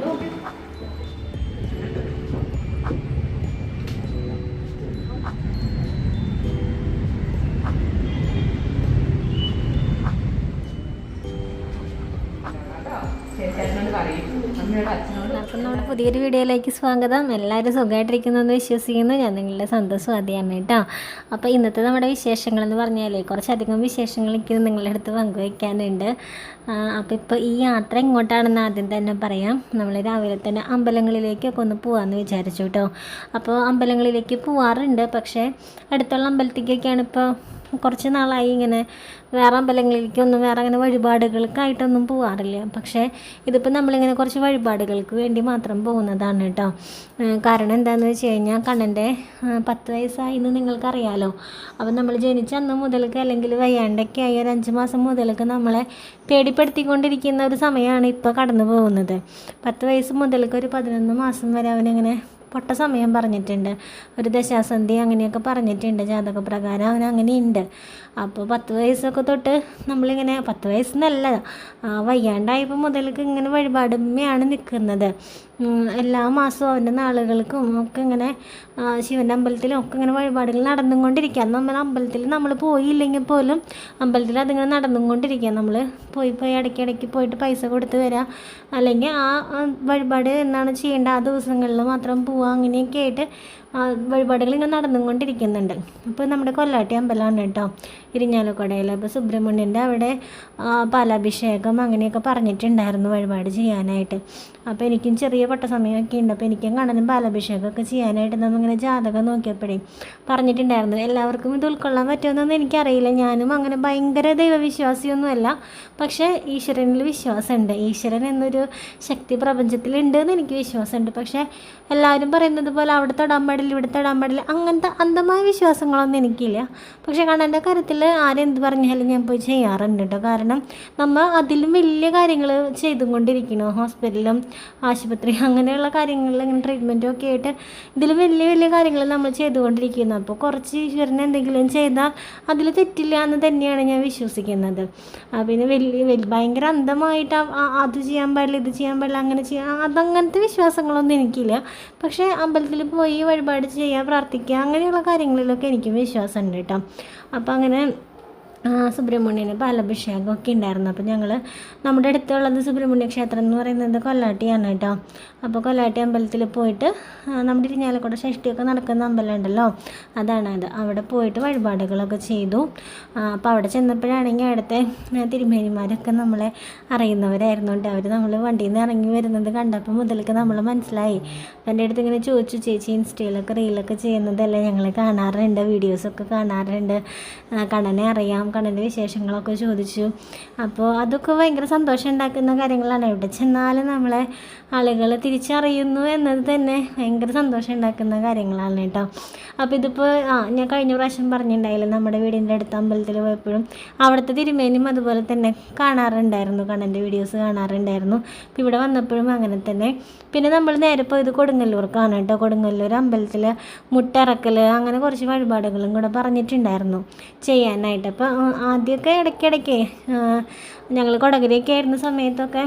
너무 എല്ലാവർക്കും നമ്മുടെ പുതിയൊരു വീഡിയോയിലേക്ക് സ്വാഗതം. എല്ലാവരും സുഖമായിട്ടിരിക്കുന്നു എന്ന് വിശ്വസിക്കുന്നു. ഞാൻ നിങ്ങളുടെ സന്തോഷം സ്വാതിയാണ് കേട്ടോ. അപ്പോൾ ഇന്നത്തെ നമ്മുടെ വിശേഷങ്ങളെന്ന് എന്ന് പറഞ്ഞാലേ കുറച്ചധികം വിശേഷങ്ങൾ എനിക്ക് നിങ്ങളുടെ അടുത്ത് പങ്കുവയ്ക്കാനുണ്ട് അപ്പോൾ ഇപ്പോൾ ഈ യാത്ര എങ്ങോട്ടാണെന്ന് ആദ്യം തന്നെ പറയാം. നമ്മൾ രാവിലെ തന്നെ അമ്പലങ്ങളിലേക്കൊക്കെ ഒന്ന് പോകാമെന്ന് വിചാരിച്ചു കേട്ടോ. അപ്പോൾ അമ്പലങ്ങളിലേക്ക് പോവാറുണ്ട് പക്ഷേ അടുത്തുള്ള അമ്പലത്തേക്കൊക്കെയാണ് ഇപ്പോൾ കുറച്ച് നാളായി ഇങ്ങനെ വേറെ അമ്പലങ്ങളിലേക്കൊന്നും വേറെ അങ്ങനെ വഴിപാടുകൾക്കായിട്ടൊന്നും പോകാറില്ല പക്ഷേ ഇതിപ്പോൾ നമ്മളിങ്ങനെ കുറച്ച് വഴിപാടുകൾക്ക് വേണ്ടി മാത്രം പോകുന്നതാണ് കേട്ടോ. കാരണം എന്താണെന്ന് വെച്ച് കഴിഞ്ഞാൽ കണ്ണന്റെ പത്ത് വയസ്സായി എന്ന് നിങ്ങൾക്കറിയാലോ. അപ്പം നമ്മൾ ജനിച്ച അന്ന് മുതൽക്ക് അല്ലെങ്കിൽ വയ്യാണ്ടൊക്കെ ആയി ഒരു അഞ്ച് മാസം മുതൽക്ക് നമ്മളെ പേടിപ്പെടുത്തിക്കൊണ്ടിരിക്കുന്ന ഒരു സമയമാണ് ഇപ്പോൾ കടന്നു പോകുന്നത്. പത്ത് വയസ്സ് മുതൽക്ക് ഒരു പതിനൊന്ന് മാസം വരെ അവനിങ്ങനെ പൊട്ട സമയം പറഞ്ഞിട്ടുണ്ട്. ഒരു ദശാസന്ധി അങ്ങനെയൊക്കെ പറഞ്ഞിട്ടുണ്ട്. ജാതക പ്രകാരം അങ്ങനെ അങ്ങനെയുണ്ട് അപ്പോൾ പത്ത് വയസ്സൊക്കെ തൊട്ട് നമ്മളിങ്ങനെ പത്ത് വയസ്സെന്നല്ല വയ്യാണ്ടായപ്പോൾ മുതൽക്ക് ഇങ്ങനെ വഴിപാടുമ്മയാണ് നിൽക്കുന്നത് എല്ലാ മാസവും അവന്റെ നാളുകൾക്കും ഒക്കെ ഇങ്ങനെ ശിവന്റെ അമ്പലത്തിലും ഒക്കെ ഇങ്ങനെ വഴിപാടുകൾ നടന്നുകൊണ്ടിരിക്കുക. നമ്മൾ അമ്പലത്തിൽ നമ്മൾ പോയില്ലെങ്കിൽ പോലും അമ്പലത്തിൽ അതിങ്ങനെ നടന്നുകൊണ്ടിരിക്കുക. നമ്മൾ പോയി പോയി ഇടയ്ക്കിടയ്ക്ക് പോയിട്ട് പൈസ കൊടുത്ത് വരാം. അല്ലെങ്കിൽ ആ ആ വഴിപാട് എന്നാണ് ചെയ്യേണ്ട ആ ദിവസങ്ങളിൽ മാത്രം പോവുക. അങ്ങനെയൊക്കെ ആയിട്ട് വഴിപാടുകൾ ഇങ്ങനെ നടന്നുകൊണ്ടിരിക്കുന്നുണ്ട്. അപ്പോൾ നമ്മുടെ കൊല്ലാട്ടി അമ്പലമാണ് കേട്ടോ. ഇരിഞ്ഞാലക്കുടയിൽ. അപ്പോൾ സുബ്രഹ്മണ്യന്റെ അവിടെ പാലാഭിഷേകം അങ്ങനെയൊക്കെ പറഞ്ഞിട്ടുണ്ടായിരുന്നു വഴിപാട് ചെയ്യാനായിട്ട്. അപ്പോൾ എനിക്കും ചെറിയ പൊട്ട സമയമൊക്കെ ഉണ്ട്. അപ്പോൾ എനിക്കും കാണാനും പാലാഭിഷേകമൊക്കെ ചെയ്യാനായിട്ട് നമ്മളിങ്ങനെ ജാതകം നോക്കിയപ്പോഴേ പറഞ്ഞിട്ടുണ്ടായിരുന്നു. എല്ലാവർക്കും ഇത് ഉൾക്കൊള്ളാൻ പറ്റുമെന്നൊന്നും എനിക്കറിയില്ല. ഞാനും അങ്ങനെ ഭയങ്കര ദൈവവിശ്വാസിയൊന്നുമല്ല. പക്ഷേ ഈശ്വരനിൽ വിശ്വാസമുണ്ട്. ഈശ്വരൻ എന്നൊരു ശക്തി പ്രപഞ്ചത്തിലുണ്ട് എന്ന് എനിക്ക് വിശ്വാസമുണ്ട്. പക്ഷേ എല്ലാവരും പറയുന്നത് പോലെ അവിടെ തൊടാൻ പാടില്ല ഇവിടെ തൊടാൻ പാടില്ല അങ്ങനത്തെ അന്ധമായ വിശ്വാസങ്ങളൊന്നും എനിക്കില്ല. പക്ഷേ കണ്ണന്റെ കാര്യത്തിൽ ആരെന്ത് പറഞ്ഞാലും ഞാൻ പോയി ചെയ്യാറുണ്ട് കേട്ടോ കാരണം നമ്മൾ അതിലും വലിയ കാര്യങ്ങൾ ചെയ്തുകൊണ്ടിരിക്കണു. ഹോസ്പിറ്റലും ആശുപത്രി അങ്ങനെയുള്ള കാര്യങ്ങളിൽ ഇങ്ങനെ ട്രീറ്റ്മെന്റും ഒക്കെ ആയിട്ട് ഇതിലും വലിയ വലിയ കാര്യങ്ങൾ നമ്മൾ ചെയ്തുകൊണ്ടിരിക്കുന്നു. അപ്പോൾ കുറച്ച് ഈശ്വരനെ എന്തെങ്കിലും ചെയ്താൽ അതിൽ തെറ്റില്ല എന്ന് തന്നെയാണ് ഞാൻ വിശ്വസിക്കുന്നത്. പിന്നെ വലിയ വലിയ ഭയങ്കര അന്ധമായിട്ട് അത് ചെയ്യാൻ പാടില്ല ഇത് ചെയ്യാൻ പാടില്ല അങ്ങനെ ചെയ്യാം അതങ്ങനത്തെ വിശ്വാസങ്ങളൊന്നും എനിക്കില്ല. പക്ഷേ അമ്പലത്തിൽ പോയി വഴിപാട് ചെയ്യുക പ്രാർത്ഥിക്കുക അങ്ങനെയുള്ള കാര്യങ്ങളിലൊക്കെ എനിക്കും വിശ്വാസമുണ്ട് കേട്ടോ അപ്പോൾ അങ്ങനെ സുബ്രഹ്മണ്യന് പാലഭിഷേകമൊക്കെ ഉണ്ടായിരുന്നു. അപ്പോൾ ഞങ്ങൾ നമ്മുടെ അടുത്തുള്ളത് സുബ്രഹ്മണ്യ ക്ഷേത്രം എന്ന് പറയുന്നത് കൊല്ലാട്ടിയാണ് കേട്ടോ. അപ്പോൾ കൊല്ലാട്ടി അമ്പലത്തിൽ പോയിട്ട് നമ്മുടെ ഇരിഞ്ഞാലക്കുട ഷഷ്ടിയൊക്കെ നടക്കുന്ന അമ്പലം ഉണ്ടല്ലോ അതാണ് അത്. അവിടെ പോയിട്ട് വഴിപാടുകളൊക്കെ ചെയ്തു. അപ്പോൾ അവിടെ ചെന്നപ്പോഴാണെങ്കിൽ അവിടുത്തെ തിരുമേനിമാരൊക്കെ നമ്മളെ അറിയുന്നവരായിരുന്നു കേട്ടോ. അവർ നമ്മൾ വണ്ടിയിൽ നിന്ന് ഇറങ്ങി വരുന്നത് കണ്ടപ്പോൾ മുതലൊക്കെ നമ്മൾ മനസ്സിലായി. എന്റെ അടുത്ത് ഇങ്ങനെ ചോദിച്ചു ചേച്ചി ഇൻസ്റ്റയിലൊക്കെ റീലൊക്കെ ചെയ്യുന്നതല്ലേ ഞങ്ങൾ കാണാറുണ്ട്? വീഡിയോസൊക്കെ കാണാറുണ്ട്? കണ്ണനെ അറിയാം കണ്ണന്റെ വിശേഷങ്ങളൊക്കെ ചോദിച്ചു. അപ്പോൾ അതൊക്കെ ഭയങ്കര സന്തോഷം ഉണ്ടാക്കുന്ന കാര്യങ്ങളാണ്. എവിടെ ചെന്നാലും നമ്മളെ ആളുകൾ തിരിച്ചറിയുന്നു എന്നത് തന്നെ ഭയങ്കര സന്തോഷം ഉണ്ടാക്കുന്ന കാര്യങ്ങളാണ് കേട്ടോ. അപ്പോൾ ഇതിപ്പോൾ ആ ഞാൻ കഴിഞ്ഞ പ്രാവശ്യം പറഞ്ഞിട്ടുണ്ടായില്ല നമ്മുടെ വീടിന്റെ അടുത്ത അമ്പലത്തിൽ പോയപ്പോഴും അവിടുത്തെ തിരുമേനും അതുപോലെ തന്നെ കാണാറുണ്ടായിരുന്നു കണ്ണന്റെ വീഡിയോസ് കാണാറുണ്ടായിരുന്നു. അപ്പോൾ ഇവിടെ വന്നപ്പോഴും അങ്ങനെ തന്നെ. പിന്നെ നമ്മൾ നേരെ പോയത് കൊടുങ്ങല്ലൂർക്കാണ് കേട്ടോ. കൊടുങ്ങല്ലൂർ അമ്പലത്തിൽ മുട്ടിറക്കൽ അങ്ങനെ കുറച്ച് വഴിപാടുകളും കൂടെ പറഞ്ഞിട്ടുണ്ടായിരുന്നു ചെയ്യാനായിട്ട്. അപ്പോൾ ആദ്യമൊക്കെ ഇടയ്ക്കിടയ്ക്ക് ഞങ്ങൾ കൊടകരയൊക്കെ ആയിരുന്ന സമയത്തൊക്കെ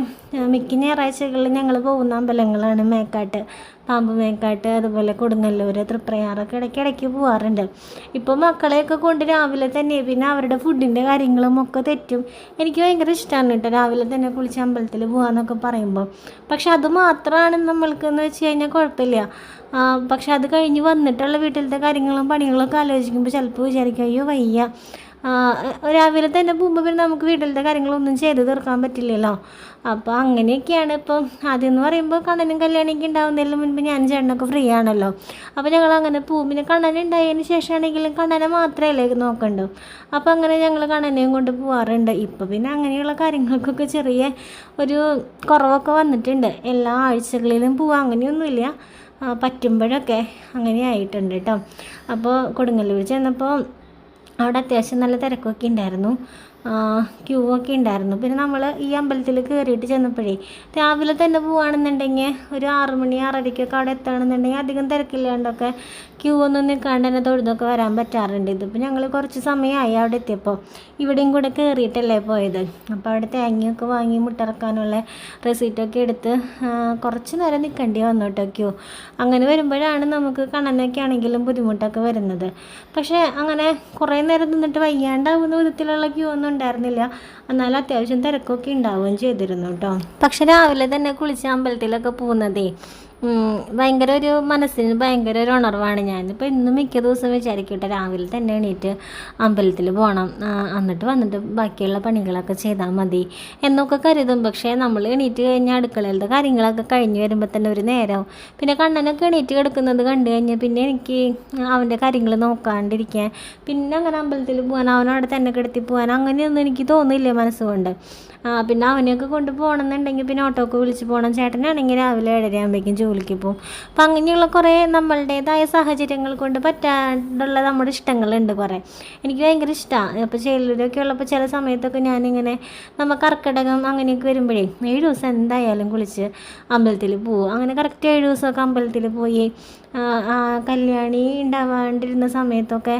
മിക്ക ഞായറാഴ്ചകളിൽ ഞങ്ങൾ പോകുന്ന അമ്പലങ്ങളാണ് മേക്കാട്ട് പാമ്പ് മേക്കാട്ട് അതുപോലെ കൊടുങ്ങല്ലൂർ തൃപ്രയാറൊക്കെ ഇടയ്ക്കിടയ്ക്ക് പോകാറുണ്ട് ഇപ്പോൾ മക്കളെയൊക്കെ കൊണ്ട് രാവിലെ തന്നെ പിന്നെ അവരുടെ ഫുഡിന്റെ കാര്യങ്ങളും ഒക്കെ തെറ്റും. എനിക്ക് ഭയങ്കര ഇഷ്ടമാണ് കേട്ടോ രാവിലെ തന്നെ കുളിച്ച് അമ്പലത്തിൽ പോകാമെന്നൊക്കെ പറയുമ്പോൾ പക്ഷെ അത് മാത്രമാണ് നമ്മൾക്ക് എന്ന് വെച്ച് കഴിഞ്ഞാൽ കുഴപ്പമില്ല. പക്ഷെ അത് കഴിഞ്ഞ് വന്നിട്ടുള്ള വീട്ടിലത്തെ കാര്യങ്ങളും പണികളൊക്കെ ആലോചിക്കുമ്പോൾ ചിലപ്പോൾ വിചാരിക്കും അയ്യോ വയ്യ. രാവിലെ തന്നെ പോകുമ്പോൾ പിന്നെ നമുക്ക് വീട്ടിലത്തെ കാര്യങ്ങളൊന്നും ചെയ്ത് തീർക്കാൻ പറ്റില്ലല്ലോ. അപ്പോൾ അങ്ങനെയൊക്കെയാണ് ഇപ്പം. ആദ്യം എന്ന് പറയുമ്പോൾ കണ്ണനും കല്യാണിക്ക് ഉണ്ടാവുന്നതിന് മുൻപ് ഞാൻ ചേട്ടനൊക്കെ ഫ്രീ ആണല്ലോ. അപ്പോൾ ഞങ്ങൾ അങ്ങനെ പോകും പിന്നെ കണ്ണൻ ഉണ്ടായതിന് ശേഷമാണെങ്കിലും കണ്ണനെ മാത്രമല്ലേ നോക്കണ്ടു. അപ്പോൾ അങ്ങനെ ഞങ്ങൾ കണ്ണനെയും കൊണ്ട് പോകാറുണ്ട് ഇപ്പോൾ പിന്നെ അങ്ങനെയുള്ള കാര്യങ്ങൾക്കൊക്കെ ചെറിയ ഒരു കുറവൊക്കെ വന്നിട്ടുണ്ട്. എല്ലാ ആഴ്ചകളിലും പോവാം. അങ്ങനെയൊന്നുമില്ല. പറ്റുമ്പോഴൊക്കെ അങ്ങനെ ആയിട്ടുണ്ട് കേട്ടോ അപ്പോൾ കൊടുങ്ങല്ലൂർ ചെന്നപ്പോൾ അവിടെ അത്യാവശ്യം നല്ല തിരക്കൊക്കെ ഉണ്ടായിരുന്നു. ക്യൂ ഒക്കെ ഉണ്ടായിരുന്നു. പിന്നെ നമ്മൾ ഈ അമ്പലത്തിൽ കയറിയിട്ട് ചെന്നപ്പോഴേ രാവിലെ തന്നെ പോവുകയാണെന്നുണ്ടെങ്കിൽ ഒരു ആറു മണി ആറരയ്ക്കൊക്കെ അവിടെ എത്തുകയാണെന്നുണ്ടെങ്കിൽ അധികം തിരക്കില്ലാണ്ടൊക്കെ ക്യൂ ഒന്നും നിൽക്കാണ്ട് തന്നെ തൊഴുതൊക്കെ വരാൻ പറ്റാറുണ്ട്. ഇതിപ്പോൾ ഞങ്ങൾ കുറച്ച് സമയമായി അവിടെ എത്തിയപ്പോൾ ഇവിടെയും കൂടെ കയറിയിട്ടല്ലേ പോയത്. അപ്പോൾ അവിടെ തേങ്ങയൊക്കെ വാങ്ങി മുട്ടിറക്കാനുള്ള റെസീറ്റൊക്കെ എടുത്ത് കുറച്ച് നേരം നിൽക്കേണ്ടി വന്നു കേട്ടോ ക്യൂ അങ്ങനെ വരുമ്പോഴാണ് നമുക്ക് കണ്ണനൊക്കെ ആണെങ്കിലും ബുദ്ധിമുട്ടൊക്കെ വരുന്നത്. പക്ഷേ അങ്ങനെ കുറേ നേരം നിന്നിട്ട് വയ്യാണ്ടാവുന്ന വിധത്തിലുള്ള ക്യൂ ഒന്നും ഉണ്ടായിരുന്നില്ല. എന്നാലും അത്യാവശ്യം തിരക്കൊക്കെ ഉണ്ടാവുകയും ചെയ്തിരുന്നു കേട്ടോ പക്ഷെ രാവിലെ തന്നെ കുളിച്ച് അമ്പലത്തിലൊക്കെ പോകുന്നതേ ഭയങ്കര ഒരു മനസ്സിന് ഭയങ്കര ഒരു ഉണർവാണ് ഞാനിപ്പോൾ ഇന്നും മിക്ക ദിവസം വിചാരിക്കട്ടെ രാവിലെ തന്നെ എണീറ്റ് അമ്പലത്തിൽ പോകണം എന്നിട്ട് വന്നിട്ട് ബാക്കിയുള്ള പണികളൊക്കെ ചെയ്താൽ മതി എന്നൊക്കെ കരുതും. പക്ഷേ നമ്മൾ എണീറ്റ് കഴിഞ്ഞാൽ അടുക്കളയിലത്തെ കാര്യങ്ങളൊക്കെ കഴിഞ്ഞ് വരുമ്പോൾ തന്നെ ഒരു നേരം പിന്നെ കണ്ണനൊക്കെ എണീറ്റ് കിടക്കുന്നത് കണ്ടു കഴിഞ്ഞാൽ പിന്നെ എനിക്ക് അവന്റെ കാര്യങ്ങൾ നോക്കാണ്ടിരിക്കാൻ പിന്നെ അങ്ങനെ അമ്പലത്തിൽ പോകാൻ അവനവിടെ തന്നെ കിടത്തി പോകാൻ അങ്ങനെയൊന്നും എനിക്ക് തോന്നില്ല മനസ്സുകൊണ്ട്. പിന്നെ അവനെയൊക്കെ കൊണ്ട് പോകണമെന്നുണ്ടെങ്കിൽ പിന്നെ ഓട്ടോക്ക് വിളിച്ച് പോകണം. ചേട്ടനാണെങ്കിൽ രാവിലെ ഏഴര ആകുമ്പോഴേക്കും ജോലിക്ക് പോകും. അപ്പം അങ്ങനെയുള്ള കുറേ നമ്മളുടേതായ സാഹചര്യങ്ങൾ കൊണ്ട് പറ്റാണ്ടുള്ള നമ്മുടെ ഇഷ്ടങ്ങളുണ്ട് കുറേ. എനിക്ക് ഭയങ്കര ഇഷ്ടമാണ്. അപ്പോൾ ചേലൂരൊക്കെ ഉള്ളപ്പോൾ ചില സമയത്തൊക്കെ ഞാനിങ്ങനെ നമ്മൾ കർക്കിടകം അങ്ങനെയൊക്കെ വരുമ്പോഴേ ഏഴ് ദിവസം എന്തായാലും കുളിച്ച് അമ്പലത്തിൽ പോകും അങ്ങനെ കറക്റ്റ് ഏഴ് ദിവസമൊക്കെ അമ്പലത്തിൽ പോയി കല്യാണി ഉണ്ടാവാണ്ടിരുന്ന സമയത്തൊക്കെ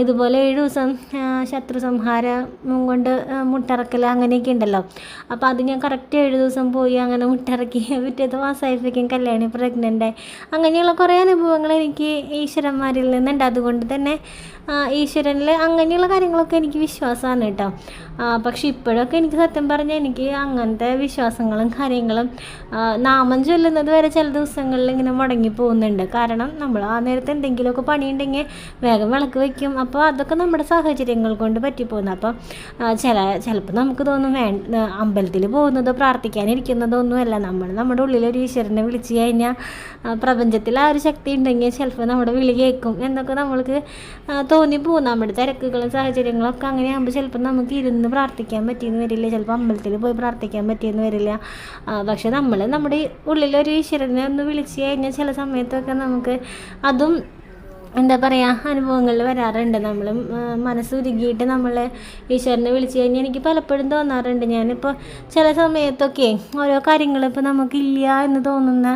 ഇതുപോലെ ഏഴ് ദിവസം ശത്രു സംഹാരം കൊണ്ട് മുട്ടറക്കൽ അങ്ങനെയൊക്കെ ഉണ്ടല്ലോ അപ്പോൾ അത് ഞാൻ കറക്റ്റ് ഏഴ് ദിവസം പോയി അങ്ങനെ മുട്ടിറക്കി പിറ്റേത് മാസമായപ്പോഴേക്കും കല്യാണി പ്രഗ്നന്റായി അങ്ങനെയുള്ള കുറേ അനുഭവങ്ങൾ എനിക്ക് ഈശ്വരന്മാരിൽ നിന്നുണ്ട്. അതുകൊണ്ട് തന്നെ ഈശ്വരനിൽ അങ്ങനെയുള്ള കാര്യങ്ങളൊക്കെ എനിക്ക് വിശ്വാസമാണ് കേട്ടോ. പക്ഷെ ഇപ്പോഴൊക്കെ എനിക്ക് സത്യം പറഞ്ഞാൽ എനിക്ക് അങ്ങനത്തെ വിശ്വാസങ്ങളും കാര്യങ്ങളും നാമം ചൊല്ലുന്നത് വരെ ചില ദിവസങ്ങളിൽ ഇങ്ങനെ മുടങ്ങി പോകുന്നുണ്ട്. കാരണം നമ്മൾ ആ നേരത്തെ എന്തെങ്കിലുമൊക്കെ പണിയുണ്ടെങ്കിൽ വേഗം വിളക്ക് വയ്ക്കും. അപ്പോൾ അതൊക്കെ നമ്മുടെ സാഹചര്യങ്ങൾ കൊണ്ട് പറ്റിപ്പോകുന്നു. അപ്പോൾ ചില ചിലപ്പോൾ നമുക്ക് തോന്നും വേ അമ്പലത്തിൽ പോകുന്നതോ പ്രാർത്ഥിക്കാനിരിക്കുന്നതോ ഒന്നുമല്ല. നമ്മൾ നമ്മുടെ ഉള്ളിൽ ഒരു ഈശ്വരനെ വിളിച്ചു കഴിഞ്ഞാൽ പ്രപഞ്ചത്തിൽ ആ ഒരു ശക്തി ഉണ്ടെങ്കിൽ ചിലപ്പോൾ നമ്മുടെ വിളി കേൾക്കും. എന്നൊക്കെ നമ്മൾക്ക് ആ, തോന്നിപ്പോകും നമ്മുടെ തിരക്കുകളും സാഹചര്യങ്ങളും ഒക്കെ അങ്ങനെയാകുമ്പോൾ ചിലപ്പോൾ നമുക്ക് ഇരുന്ന് പ്രാർത്ഥിക്കാൻ പറ്റിയെന്ന് വരില്ല. ചിലപ്പോൾ അമ്പലത്തിൽ പോയി പ്രാർത്ഥിക്കാൻ പറ്റിയെന്ന് വരില്ല. പക്ഷെ നമ്മൾ നമ്മുടെ ഉള്ളിലൊരു ഈശ്വരനെ ഒന്ന് വിളിച്ച് കഴിഞ്ഞാൽ ചില സമയത്തൊക്കെ നമുക്ക് അതും എന്താ പറയുക അനുഭവങ്ങളിൽ വരാറുണ്ട്. നമ്മൾ മനസ്സുരുകിയിട്ട് നമ്മൾ ഈശ്വരനെ വിളിച്ചു കഴിഞ്ഞാൽ എനിക്ക് പലപ്പോഴും തോന്നാറുണ്ട്. ഞാനിപ്പോൾ ചില സമയത്തൊക്കെ ഓരോ കാര്യങ്ങളിപ്പോൾ നമുക്കില്ല എന്ന് തോന്നുന്ന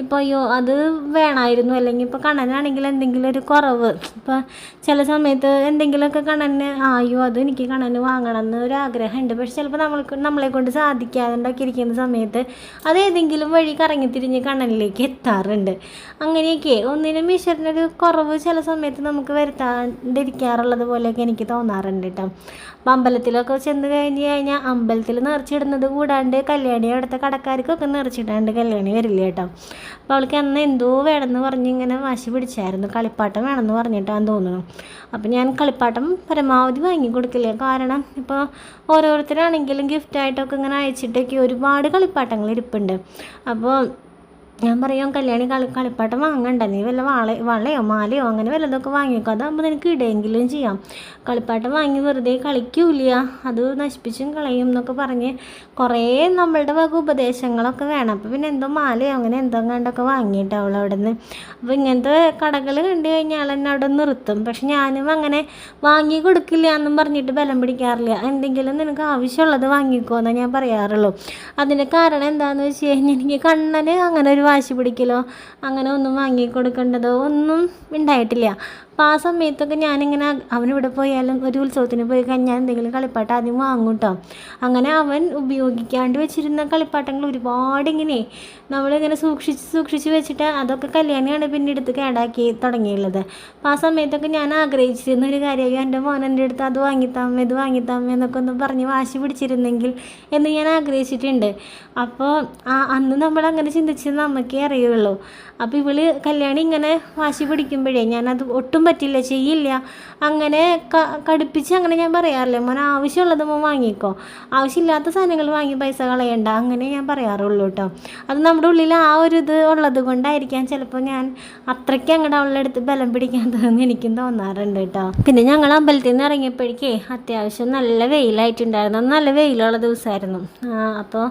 ഇപ്പോൾ അയ്യോ അത് വേണമായിരുന്നു അല്ലെങ്കിൽ ഇപ്പോൾ കണ്ണനാണെങ്കിൽ എന്തെങ്കിലും ഒരു കുറവ്. ഇപ്പോൾ ചില സമയത്ത് എന്തെങ്കിലുമൊക്കെ കണ്ണന് അയ്യോ അത് എനിക്ക് കണ്ണന് വാങ്ങണം എന്ന് ഒരു ആഗ്രഹമുണ്ട്. പക്ഷെ ചിലപ്പോൾ നമ്മൾക്ക് നമ്മളെ കൊണ്ട് സാധിക്കാതുണ്ടൊക്കെ ഇരിക്കുന്ന സമയത്ത് അത് ഏതെങ്കിലും വഴി കറങ്ങി തിരിഞ്ഞ് കണ്ണനിലേക്ക് എത്താറുണ്ട്. അങ്ങനെയൊക്കെ ഒന്നിനും ഈശ്വരനൊരു കുറവ് ചില സമയത്ത് നമുക്ക് വരുത്താണ്ടിരിക്കാറുള്ളത് പോലെയൊക്കെ എനിക്ക് തോന്നാറുണ്ട് കേട്ടോ അമ്പലത്തിലൊക്കെ ചെന്ന് കഴിഞ്ഞ് കഴിഞ്ഞാൽ അമ്പലത്തിൽ നിറച്ചിടുന്നത് കൂടാണ്ട് കല്യാണി അവിടുത്തെ കടക്കാർക്കൊക്കെ നിറച്ചിടാണ്ട് കല്യാണി വരില്ല കേട്ടോ അപ്പോൾ അവൾക്ക് അന്ന് എന്തോ വേണമെന്ന് പറഞ്ഞ് ഇങ്ങനെ വാശി പിടിച്ചായിരുന്നു. കളിപ്പാട്ടം വേണമെന്ന് പറഞ്ഞിട്ടാന്ന് തോന്നുന്നു. അപ്പം ഞാൻ കളിപ്പാട്ടം പരമാവധി വാങ്ങി കൊടുക്കില്ല. കാരണം ഇപ്പോൾ ഓരോരുത്തരാണെങ്കിലും ഗിഫ്റ്റായിട്ടൊക്കെ ഇങ്ങനെ അയച്ചിട്ടൊക്കെ ഒരുപാട് കളിപ്പാട്ടങ്ങൾ ഇരിപ്പുണ്ട്. അപ്പോൾ ഞാൻ പറയും കല്യാണി കളി കളിപ്പാട്ടം വാങ്ങണ്ട. നീ വല്ല വള വളയോ മാലയോ അങ്ങനെ വല്ലതൊക്കെ വാങ്ങിക്കോ. അതാകുമ്പോൾ നിനക്ക് ഇടയെങ്കിലും ചെയ്യാം. കളിപ്പാട്ടം വാങ്ങി വെറുതെ കളിക്കൂല അത് നശിപ്പിച്ചും കളയും എന്നൊക്കെ പറഞ്ഞ് കുറേ നമ്മളുടെ വക ഉപദേശങ്ങളൊക്കെ വേണം. അപ്പോൾ പിന്നെ എന്തോ മാലയോ അങ്ങനെ എന്തോ കണ്ടൊക്കെ വാങ്ങിയിട്ട് അവൾ അവിടെ നിന്ന് അപ്പോൾ ഇങ്ങനത്തെ കടകൾ കണ്ടു കഴിഞ്ഞാൽ എന്നെ അവിടെ നിർത്തും. പക്ഷെ ഞാനും അങ്ങനെ വാങ്ങി കൊടുക്കില്ല എന്നും പറഞ്ഞിട്ട് ബലം പിടിക്കാറില്ല. എന്തെങ്കിലും നിനക്ക് ആവശ്യമുള്ളത് വാങ്ങിക്കോ എന്നാണ് ഞാൻ പറയാറുള്ളൂ. അതിന്റെ കാരണം എന്താണെന്ന് വെച്ച് കഴിഞ്ഞാൽ എനിക്ക് കണ്ണന് അങ്ങനെ ഒരു വാശി പിടിക്കലോ? അങ്ങനെ ഒന്നും വാങ്ങിക്കൊടുക്കേണ്ടതോ? ഒന്നും ഉണ്ടായിട്ടില്ല. അപ്പോൾ ആ സമയത്തൊക്കെ ഞാനിങ്ങനെ അവനിവിടെ പോയാലും ഒരു ഉത്സവത്തിന് പോയി കഴിഞ്ഞാൽ എന്തെങ്കിലും കളിപ്പാട്ടം ആദ്യം വാങ്ങും കേട്ടോ അങ്ങനെ അവൻ ഉപയോഗിക്കാണ്ട് വെച്ചിരുന്ന കളിപ്പാട്ടങ്ങൾ ഒരുപാട് ഇങ്ങനെ നമ്മളിങ്ങനെ സൂക്ഷിച്ച് സൂക്ഷിച്ച് വെച്ചിട്ട് അതൊക്കെ കല്യാണിയാണ് പിന്നെ എടുത്ത് കേടാക്കി തുടങ്ങിയുള്ളത്. അപ്പോൾ ആ സമയത്തൊക്കെ ഞാൻ ആഗ്രഹിച്ചിരുന്ന ഒരു കാര്യമായി എന്റെ മോൻ എന്റെ അടുത്ത് അത് വാങ്ങിത്താമ ഇത് വാങ്ങിത്താമ എന്നൊക്കെ ഒന്ന് പറഞ്ഞ് വാശി പിടിച്ചിരുന്നെങ്കിൽ എന്ന് ഞാൻ ആഗ്രഹിച്ചിട്ടുണ്ട്. അപ്പോൾ ആ അന്ന് നമ്മൾ അങ്ങനെ ചിന്തിച്ചത് നമുക്കേ അറിയുള്ളൂ. അപ്പോൾ ഇവൾ കല്യാണി ഇങ്ങനെ വാശി പിടിക്കുമ്പോഴേ ഞാനത് ഒട്ടും പറ്റില്ല ചെയ്യില്ല. അങ്ങനെ കടുപ്പിച്ച് അങ്ങനെ ഞാൻ പറയാറില്ല. മോൻ ആവശ്യമുള്ളത് മോൻ വാങ്ങിക്കോ. ആവശ്യമില്ലാത്ത സാധനങ്ങൾ വാങ്ങി പൈസ കളയണ്ട. അങ്ങനെ ഞാൻ പറയാറുള്ളൂ കേട്ടോ അത് നമ്മുടെ ഉള്ളിൽ ആ ഒരു ഇത് ഉള്ളത് കൊണ്ടായിരിക്കാം ചിലപ്പോൾ ഞാൻ അത്രയ്ക്ക് അങ്ങോട്ട് അവളുടെ അടുത്ത് ബലം പിടിക്കാത്തതെന്ന് എനിക്കും തോന്നാറുണ്ട് കേട്ടോ പിന്നെ ഞങ്ങൾ അമ്പലത്തിൽ നിന്ന് ഇറങ്ങിയപ്പോഴേക്കേ അത്യാവശ്യം നല്ല വെയിലായിട്ടുണ്ടായിരുന്നു. നല്ല വെയിലുള്ള ദിവസമായിരുന്നു. അപ്പോൾ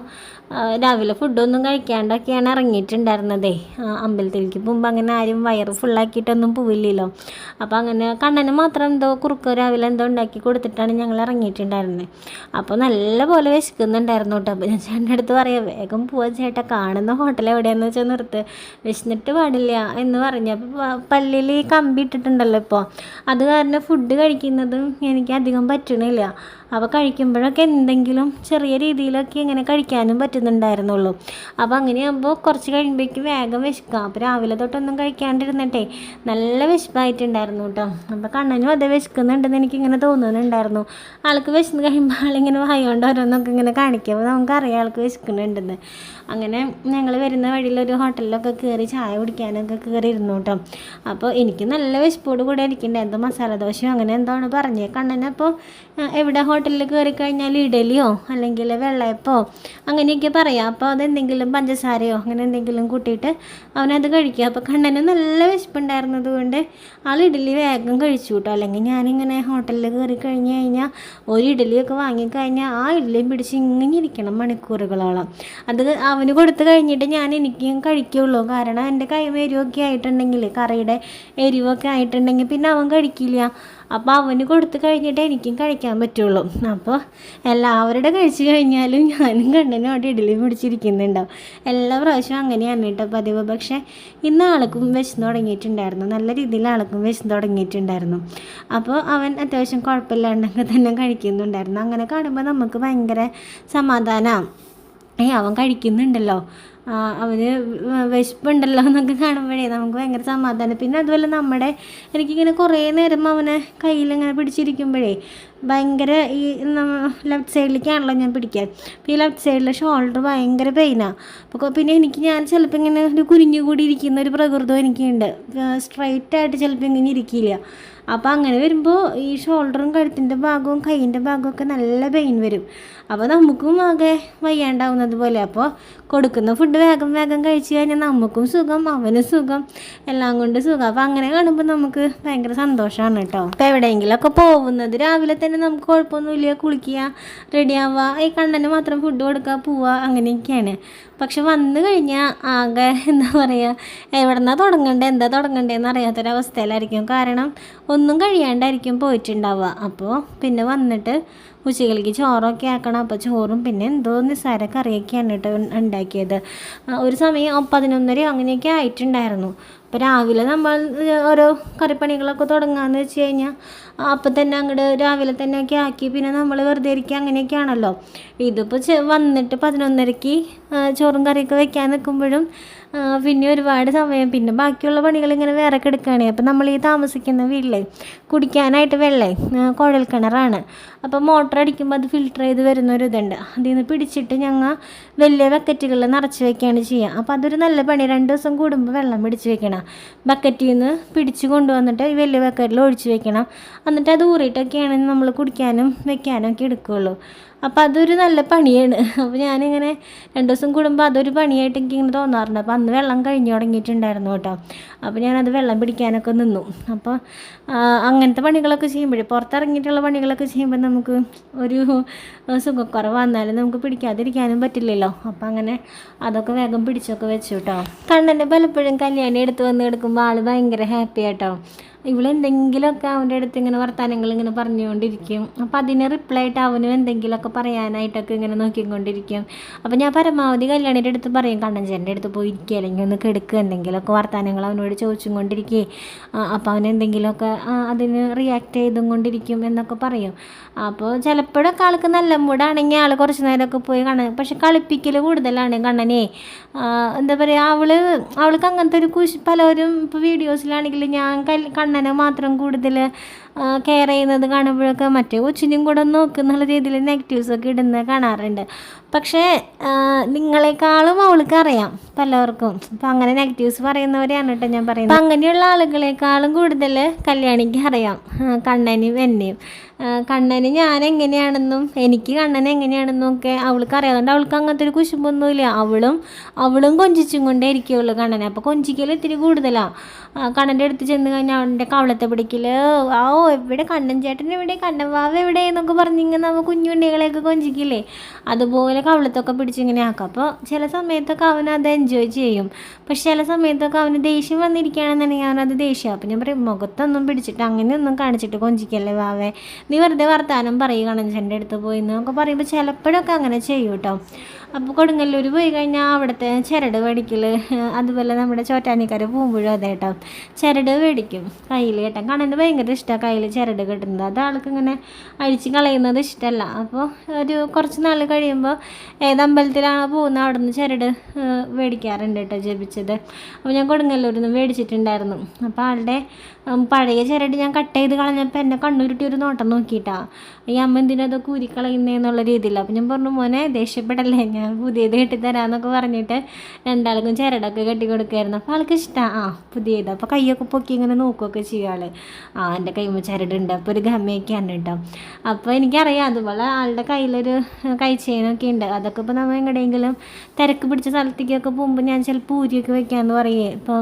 രാവിലെ ഫുഡൊന്നും കഴിക്കാണ്ടൊക്കെയാണ് ഇറങ്ങിയിട്ടുണ്ടായിരുന്നതേ. അമ്പലത്തിലേക്ക് പോകുമ്പോൾ അങ്ങനെ ആരും വയറ് ഫുള്ളാക്കിയിട്ടൊന്നും പോവില്ലല്ലോ. അപ്പോൾ അങ്ങനെ കണ്ണന് മാത്രം എന്തോ കുറുക്ക് രാവിലെ എന്തോ ഉണ്ടാക്കി കൊടുത്തിട്ടാണ് ഞങ്ങൾ ഇറങ്ങിയിട്ടുണ്ടായിരുന്നത് അപ്പോൾ നല്ല പോലെ വിശക്കുന്നുണ്ടായിരുന്നു കേട്ടോ. അപ്പോൾ ഞാൻ ചേട്ടന്റെ അടുത്ത് പറയാം വേഗം പോവാ ചേട്ടാ കാണുന്ന ഹോട്ടൽ എവിടെയാണെന്ന് വെച്ചാൽ നിർത്ത്. വിശന്നിട്ട് പാടില്ല എന്ന് പറഞ്ഞു. അപ്പോൾ പല്ലിൽ കമ്പി ഇട്ടിട്ടുണ്ടല്ലോ ഇപ്പോൾ അത് കാരണം ഫുഡ് കഴിക്കുന്നതും എനിക്ക് അധികം പറ്റണില്ല. അപ്പോൾ കഴിക്കുമ്പോഴൊക്കെ എന്തെങ്കിലും ചെറിയ രീതിയിലൊക്കെ ഇങ്ങനെ കഴിക്കാനും പറ്റുന്നുണ്ടായിരുന്നുള്ളൂ. അപ്പോൾ അങ്ങനെയാകുമ്പോൾ കുറച്ച് കഴിയുമ്പോഴേക്കും വേഗം വിശക്കാം. അപ്പോൾ രാവിലെ തൊട്ടൊന്നും കഴിക്കാണ്ടിരുന്നിട്ടേ നല്ല വിശപ്പായിട്ടുണ്ടായിരുന്നു കേട്ടോ. അപ്പോൾ കണ്ണനും അതേ വിശക്കുന്നുണ്ടെന്ന് എനിക്കിങ്ങനെ തോന്നുന്നുണ്ടായിരുന്നു. ആൾക്ക് വിശന്ന് കഴിയുമ്പോൾ ആളിങ്ങനെ വായോണ്ട് ഓരോന്നൊക്കെ ഇങ്ങനെ കാണിക്കുമ്പോൾ നമുക്കറിയാം ആൾക്ക് വിശക്കുന്നുണ്ടെന്ന്. അങ്ങനെ ഞങ്ങൾ വരുന്ന വഴിയിലൊരു ഹോട്ടലിലൊക്കെ കയറി ചായ കുടിക്കാനൊക്കെ കയറി ഇരുന്നു കേട്ടോ. അപ്പോൾ എനിക്ക് നല്ല വിശപ്പോട് കൂടെ ഇരിക്കുന്നുണ്ട് എന്തോ മസാല ദോശയോ അങ്ങനെ എന്താണ് പറഞ്ഞത് കണ്ണനപ്പോൾ എവിടെ ഹോട്ടലിൽ കയറി കഴിഞ്ഞാൽ ഇഡലിയോ അല്ലെങ്കിൽ വെള്ളയപ്പോ അങ്ങനെയൊക്കെ പറയാം. അപ്പോൾ അതെന്തെങ്കിലും പഞ്ചസാരയോ അങ്ങനെ എന്തെങ്കിലും കൂട്ടിയിട്ട് അവനത് കഴിക്കുക അപ്പോൾ കണ്ണന് നല്ല വിശപ്പുണ്ടായിരുന്നത് കൊണ്ട് ആൾ ഇഡലി വേഗം കഴിച്ചു കേട്ടോ. അല്ലെങ്കിൽ ഞാനിങ്ങനെ ഹോട്ടലിൽ കയറി കഴിഞ്ഞു കഴിഞ്ഞാൽ ഒരു ഇഡലിയൊക്കെ വാങ്ങിക്കഴിഞ്ഞാൽ ആ ഇഡലിയും പിടിച്ച് ഇങ്ങനെ ഇരിക്കണം മണിക്കൂറുകളോളം. അത് അവന് കൊടുത്തു കഴിഞ്ഞിട്ട് ഞാൻ എനിക്കും കഴിക്കുള്ളൂ. കാരണം എന്റെ കൈ എരിവൊക്കെ ആയിട്ടുണ്ടെങ്കിൽ കറിയുടെ എരിവൊക്കെ ആയിട്ടുണ്ടെങ്കിൽ പിന്നെ അവൻ കഴിക്കില്ല. അപ്പോൾ അവന് കൊടുത്തു കഴിഞ്ഞിട്ട് എനിക്കും കഴിക്കാൻ പറ്റുള്ളൂ. അപ്പോൾ എല്ലാവരുടെ കഴിച്ചു കഴിഞ്ഞാലും ഞാനും കണ്ണനും അവിടെ ഇഡലി പിടിച്ചിരിക്കുന്നുണ്ടാവും എല്ലാ പ്രാവശ്യവും അങ്ങനെയാണ് കേട്ടോ പതിവ്. പക്ഷേ ഇന്ന് ആൾക്കും വിശന്ന് തുടങ്ങിയിട്ടുണ്ടായിരുന്നു. നല്ല രീതിയിൽ ആൾക്കും വിശന്ന് തുടങ്ങിയിട്ടുണ്ടായിരുന്നു. അപ്പോൾ അവൻ അത്യാവശ്യം കുഴപ്പമില്ലാണ്ടൊക്കെ തന്നെ കഴിക്കുന്നുണ്ടായിരുന്നു. അങ്ങനെ കാണുമ്പോൾ നമുക്ക് ഭയങ്കര സമാധാനമാണ് അവൻ കഴിക്കുന്നുണ്ടല്ലോ. അവന് വ- വിശപ്പുണ്ടല്ലോ എന്നൊക്കെ കാണുമ്പോഴേ നമുക്ക് ഭയങ്കര സമാധാനം. പിന്നെ അതുപോലെ നമ്മുടെ എനിക്കിങ്ങനെ കുറേ നേരം അവനെ കയ്യിലിങ്ങനെ പിടിച്ചിരിക്കുമ്പോഴേ ഭയങ്കര ഈ ലെഫ്റ്റ് സൈഡിലേക്കാണല്ലോ ഞാൻ പിടിക്കാൻ. ഈ ലെഫ്റ്റ് സൈഡിലെ ഷോൾഡർ ഭയങ്കര പെയിനാണ് അപ്പോൾ പിന്നെ എനിക്ക് ഞാൻ ചിലപ്പോൾ ഇങ്ങനെ ഒരു കുനിഞ്ഞു കൂടി ഇരിക്കുന്ന ഒരു പ്രകൃതം എനിക്കുണ്ട്. സ്ട്രൈറ്റ് ആയിട്ട് ചിലപ്പോൾ ഇങ്ങനെ ഇരിക്കില്ല. അപ്പോൾ അങ്ങനെ വരുമ്പോൾ ഈ ഷോൾഡറും കഴുത്തിന്റെ ഭാഗവും കൈയിന്റെ ഭാഗവും ഒക്കെ നല്ല പെയിൻ വരും. അപ്പോൾ നമുക്കും ആകെ വയ്യാണ്ടാവുന്നത് പോലെ. അപ്പോൾ കൊടുക്കുന്ന ഫുഡ് വേഗം വേഗം കഴിച്ചു കഴിഞ്ഞാൽ നമുക്കും സുഖം അവനും സുഖം എല്ലാം കൊണ്ട് സുഖം. അപ്പോൾ അങ്ങനെ കാണുമ്പോൾ നമുക്ക് ഭയങ്കര സന്തോഷമാണ് കേട്ടോ. അപ്പോൾ എവിടെയെങ്കിലുമൊക്കെ പോകുന്നത് രാവിലെ തന്നെ നമുക്ക് കുഴപ്പമൊന്നുമില്ല. കുളിക്കുക റെഡിയാവുക ഈ കണ്ണന് മാത്രം ഫുഡ് കൊടുക്കുക പോവുക അങ്ങനെയൊക്കെയാണ്. പക്ഷെ വന്നു കഴിഞ്ഞാൽ ആകെ എന്താ പറയുക എവിടെന്നാ തുടങ്ങണ്ടേ എന്താ തുടങ്ങണ്ടേന്ന് അറിയാത്തൊരവസ്ഥയിലായിരിക്കും. കാരണം ഒന്നും കഴിയാണ്ടായിരിക്കും പോയിട്ടുണ്ടാവുക. അപ്പോൾ പിന്നെ വന്നിട്ട് ഉച്ചകളിലേക്ക് ചോറൊക്കെ ആക്കണം. അപ്പോൾ ചോറും പിന്നെ എന്തോ നിസ്സാര കറിയൊക്കെയാണ് കേട്ടോ ഉണ്ടാക്കിയത്. ഒരു സമയം പതിനൊന്നര അങ്ങനെയൊക്കെ ആയിട്ടുണ്ടായിരുന്നു. അപ്പോൾ രാവിലെ നമ്മൾ ഓരോ കറിപ്പണികളൊക്കെ തുടങ്ങാന്ന് വെച്ച് കഴിഞ്ഞാൽ അപ്പം തന്നെ അങ്ങോട്ട് രാവിലെ തന്നെ ഒക്കെ ആക്കി പിന്നെ നമ്മൾ വെറുതെ ഇരിക്കുക അങ്ങനെയൊക്കെയാണല്ലോ. ഇതിപ്പോൾ വന്നിട്ട് പതിനൊന്നരയ്ക്ക് ചോറും കറിയൊക്കെ വെക്കാൻ നിൽക്കുമ്പോഴും പിന്നെ ഒരുപാട് സമയം. പിന്നെ ബാക്കിയുള്ള പണികൾ ഇങ്ങനെ വേറെ കിടക്കുകയാണ് അപ്പം നമ്മൾ ഈ താമസിക്കുന്ന വീട്ടിലെ കുടിക്കാനായിട്ട് വെള്ളേ കുഴൽ കിണറാണ്. അപ്പോൾ മോട്ടർ അടിക്കുമ്പോൾ അത് ഫിൽട്ടർ ചെയ്ത് വരുന്ന ഒരു ഇതുണ്ട്. അതിൽ നിന്ന് പിടിച്ചിട്ട് ഞങ്ങൾ വലിയ ബക്കറ്റുകളിൽ നിറച്ച് വെക്കുകയാണ് ചെയ്യുക അപ്പോൾ അതൊരു നല്ല പണി. രണ്ട് ദിവസം കൂടുമ്പോൾ വെള്ളം പിടിച്ച് വെക്കണം. ബക്കറ്റിൽ നിന്ന് പിടിച്ച് കൊണ്ടുവന്നിട്ട് ഈ വലിയ ബക്കറ്റിൽ ഒഴിച്ച് വെക്കണം. എന്നിട്ട് അത് ഊറിയിട്ടൊക്കെയാണ് നമ്മൾ കുടിക്കാനും വെക്കാനും ഒക്കെ എടുക്കുകയുള്ളൂ അപ്പോൾ അതൊരു നല്ല പണിയാണ്. അപ്പോൾ ഞാനിങ്ങനെ രണ്ട് ദിവസം കൂടുമ്പോൾ അതൊരു പണിയായിട്ട് എനിക്ക് ഇങ്ങനെ തോന്നാറുണ്ട്. അപ്പോൾ അന്ന് വെള്ളം കഴിഞ്ഞു തുടങ്ങിയിട്ടുണ്ടായിരുന്നു കേട്ടോ. അപ്പോൾ ഞാനത് വെള്ളം പിടിക്കാനൊക്കെ നിന്നു. അപ്പോൾ അങ്ങനത്തെ പണികളൊക്കെ ചെയ്യുമ്പോഴേ പുറത്തിറങ്ങിയിട്ടുള്ള പണികളൊക്കെ ചെയ്യുമ്പോൾ നമുക്ക് ഒരു സുഖക്കുറവ് വന്നാലും നമുക്ക് പിടിക്കാതിരിക്കാനും പറ്റില്ലല്ലോ. അപ്പോൾ അങ്ങനെ അതൊക്കെ വേഗം പിടിച്ചൊക്കെ വെച്ചു കേട്ടോ. കണ്ണന്റെ പലപ്പോഴും കല്യാണം എടുത്ത് വന്ന് എടുക്കുമ്പോൾ ആൾ ഭയങ്കര ഹാപ്പി ആട്ടോ. ഇവളെന്തെങ്കിലുമൊക്കെ അവന്റെ അടുത്ത് ഇങ്ങനെ വർത്തമാനങ്ങൾ ഇങ്ങനെ പറഞ്ഞുകൊണ്ടിരിക്കും. അപ്പം അതിനെ റിപ്ലൈ ആയിട്ട് അവനും എന്തെങ്കിലുമൊക്കെ പറയാനായിട്ടൊക്കെ ഇങ്ങനെ നോക്കിക്കൊണ്ടിരിക്കും. അപ്പം ഞാൻ പരമാവധി കല്യാണിയുടെ അടുത്ത് പറയും കണ്ണഞ്ചേന്റെ അടുത്ത് പോയി ഇരിക്കുക അല്ലെങ്കിൽ ഒന്ന് കെടുക്കുക എന്തെങ്കിലുമൊക്കെ വർത്തമാനങ്ങൾ അവനോട് ചോദിച്ചും കൊണ്ടിരിക്കുകയും അപ്പോൾ ആ, അതിന് റിയാക്ട് ചെയ്തും കൊണ്ടിരിക്കും എന്നൊക്കെ പറയും. അപ്പോൾ ചിലപ്പോഴൊക്കെ ആൾക്ക് നല്ല മൂടാണെങ്കിൽ ആൾ കുറച്ച് നേരമൊക്കെ പോയി കണ്ണൻ പക്ഷെ കളിപ്പിക്കൽ കൂടുതലാണ് കണ്ണനെ. എന്താ പറയുക അവൾ അവൾക്ക് അങ്ങനത്തെ ഒരു കുശ് പലരും ഇപ്പോൾ വീഡിയോസിലാണെങ്കിൽ ഞാൻ കൽ കണ്ണനെ മാത്രം കൂടുതൽ കെയർ ചെയ്യുന്നത് കാണുമ്പോഴൊക്കെ മറ്റേ കൊച്ചിനും കൂടെ നോക്കുന്നുള്ള രീതിയിൽ നെഗറ്റീവ്സൊക്കെ ഇടുന്നത് കാണാറുണ്ട്. പക്ഷേ നിങ്ങളെക്കാളും അവൾക്ക് അറിയാം പലവർക്കും അപ്പം അങ്ങനെ നെഗറ്റീവ്സ് പറയുന്നവരെയാണ് കേട്ടോ ഞാൻ പറയുന്നത്. അങ്ങനെയുള്ള ആളുകളെക്കാളും കൂടുതൽ കല്യാണിക്ക് അറിയാം. കണ്ണനും എന്നെയും. കണ്ണന് ഞാൻ എങ്ങനെയാണെന്നും എനിക്ക് കണ്ണൻ എങ്ങനെയാണെന്നും ഒക്കെ അവൾക്ക് അറിയാതുകൊണ്ട് അവൾക്ക് അങ്ങനത്തെ ഒരു കുശുമ്പൊന്നുമില്ല. അവളും അവളും കൊഞ്ചിച്ചും കൊണ്ടേ ഇരിക്കുകയുള്ളൂ കണ്ണനെ. അപ്പോൾ കൊഞ്ചിക്കൽ ഇത്തിരി കൂടുതലാണ് കണ്ണന്റെ അടുത്ത് ചെന്ന് കഴിഞ്ഞാൽ അവന്റെ കവളത്തെ പിടിക്കൽ ആ എവിടെ കണ്ണൻ ചേട്ടൻ എവിടെ? കണ്ണൻവാവ് എവിടെ? എന്നൊക്കെ പറഞ്ഞിങ്ങനെ നമ്മൾ കുഞ്ഞുണ്ണികളെയൊക്കെ കൊഞ്ചിക്കില്ലേ? അതുപോലെ കവളത്തൊക്കെ പിടിച്ചിങ്ങനെ ആക്കാം. അപ്പോൾ ചില സമയത്തൊക്കെ അവൻ അത് എൻജോയ് ചെയ്യും. പക്ഷെ ചില സമയത്തൊക്കെ അവന് ദേഷ്യം വന്നിരിക്കുകയാണെന്നുണ്ടെങ്കിൽ അവനത് ദേഷ്യം. അപ്പം ഞാൻ പറയും മുഖത്തൊന്നും പിടിച്ചിട്ട് അങ്ങനെയൊന്നും കാണിച്ചിട്ട് കൊഞ്ചിക്കല്ലേ വാവേ? നീ വെറുതെ വർത്താനം പറയുകയാണ് എന്റെ അടുത്ത് പോയി എന്നൊക്കെ പറയുമ്പോൾ ചിലപ്പോഴൊക്കെ അങ്ങനെ ചെയ്യും കേട്ടോ അപ്പോൾ കൊടുങ്ങല്ലൂർ പോയി കഴിഞ്ഞാൽ അവിടുത്തെ ചിരട് മേടിക്കൽ അതുപോലെ നമ്മുടെ ചോറ്റാനിക്കര പോകുമ്പോഴും അതെ കേട്ടോ. ചിരട് മേടിക്കും. കയ്യിൽ കേട്ടോ. കാണാൻ ഭയങ്കര ഇഷ്ടമാണ് കയ്യിൽ ചിരട് കിട്ടുന്നത്. അത് ആൾക്ക് ഇങ്ങനെ അഴിച്ച് കളയുന്നത് ഇഷ്ടമല്ല അപ്പോൾ ഒരു കുറച്ച് നാൾ കഴിയുമ്പോൾ ഏത് അമ്പലത്തിലാണോ പോകുന്നത് അവിടെ നിന്ന് ചിരട് മേടിക്കാറുണ്ട് കേട്ടോ ജപിച്ചത്. അപ്പോൾ ഞാൻ കൊടുങ്ങല്ലൂരിൽ നിന്ന് മേടിച്ചിട്ടുണ്ടായിരുന്നു. അപ്പോൾ ആളുടെ പഴയ ചിരട് ഞാൻ കട്ട് ചെയ്ത് കളഞ്ഞപ്പോൾ എന്നെ കണ്ണുരുട്ടി ഒരു നോട്ടം നോക്കിയിട്ടാ. ഈ അമ്മ എന്തിനാ അതൊക്കെ ഊരിക്കളയുന്നതെന്നുള്ള രീതിയിൽ അപ്പം ഞാൻ പറഞ്ഞു മോനെ ദേഷ്യപ്പെടല്ലേ ഞാൻ പുതിയത് കെട്ടിത്തരാന്നൊക്കെ പറഞ്ഞിട്ട് രണ്ടാൾക്കും ചിരടൊക്കെ കെട്ടി കൊടുക്കുമായിരുന്നു അപ്പോൾ ആൾക്ക് ഇഷ്ടമാണ് ആ പുതിയത്. അപ്പോൾ കൈയൊക്കെ പൊക്കി ഇങ്ങനെ നോക്കുകയൊക്കെ ചെയ്യും ആൾ ആ എന്റെ കൈമ ചിരടുണ്ട് അപ്പോൾ ഒരു ഗമ്മയൊക്കെയാണ് കേട്ടോ അപ്പോൾ എനിക്കറിയാം അതുപോലെ ആളുടെ കയ്യിലൊരു കൈ ചെയിനൊക്കെ ഉണ്ട്. അതൊക്കെ ഇപ്പോൾ നമ്മൾ എങ്ങടെയെങ്കിലും തിരക്ക് പിടിച്ച സ്ഥലത്തേക്കൊക്കെ പോകുമ്പോൾ ഞാൻ ചിലപ്പോൾ ഊരിയൊക്കെ വെക്കാമെന്ന് പറയേ. ഇപ്പോൾ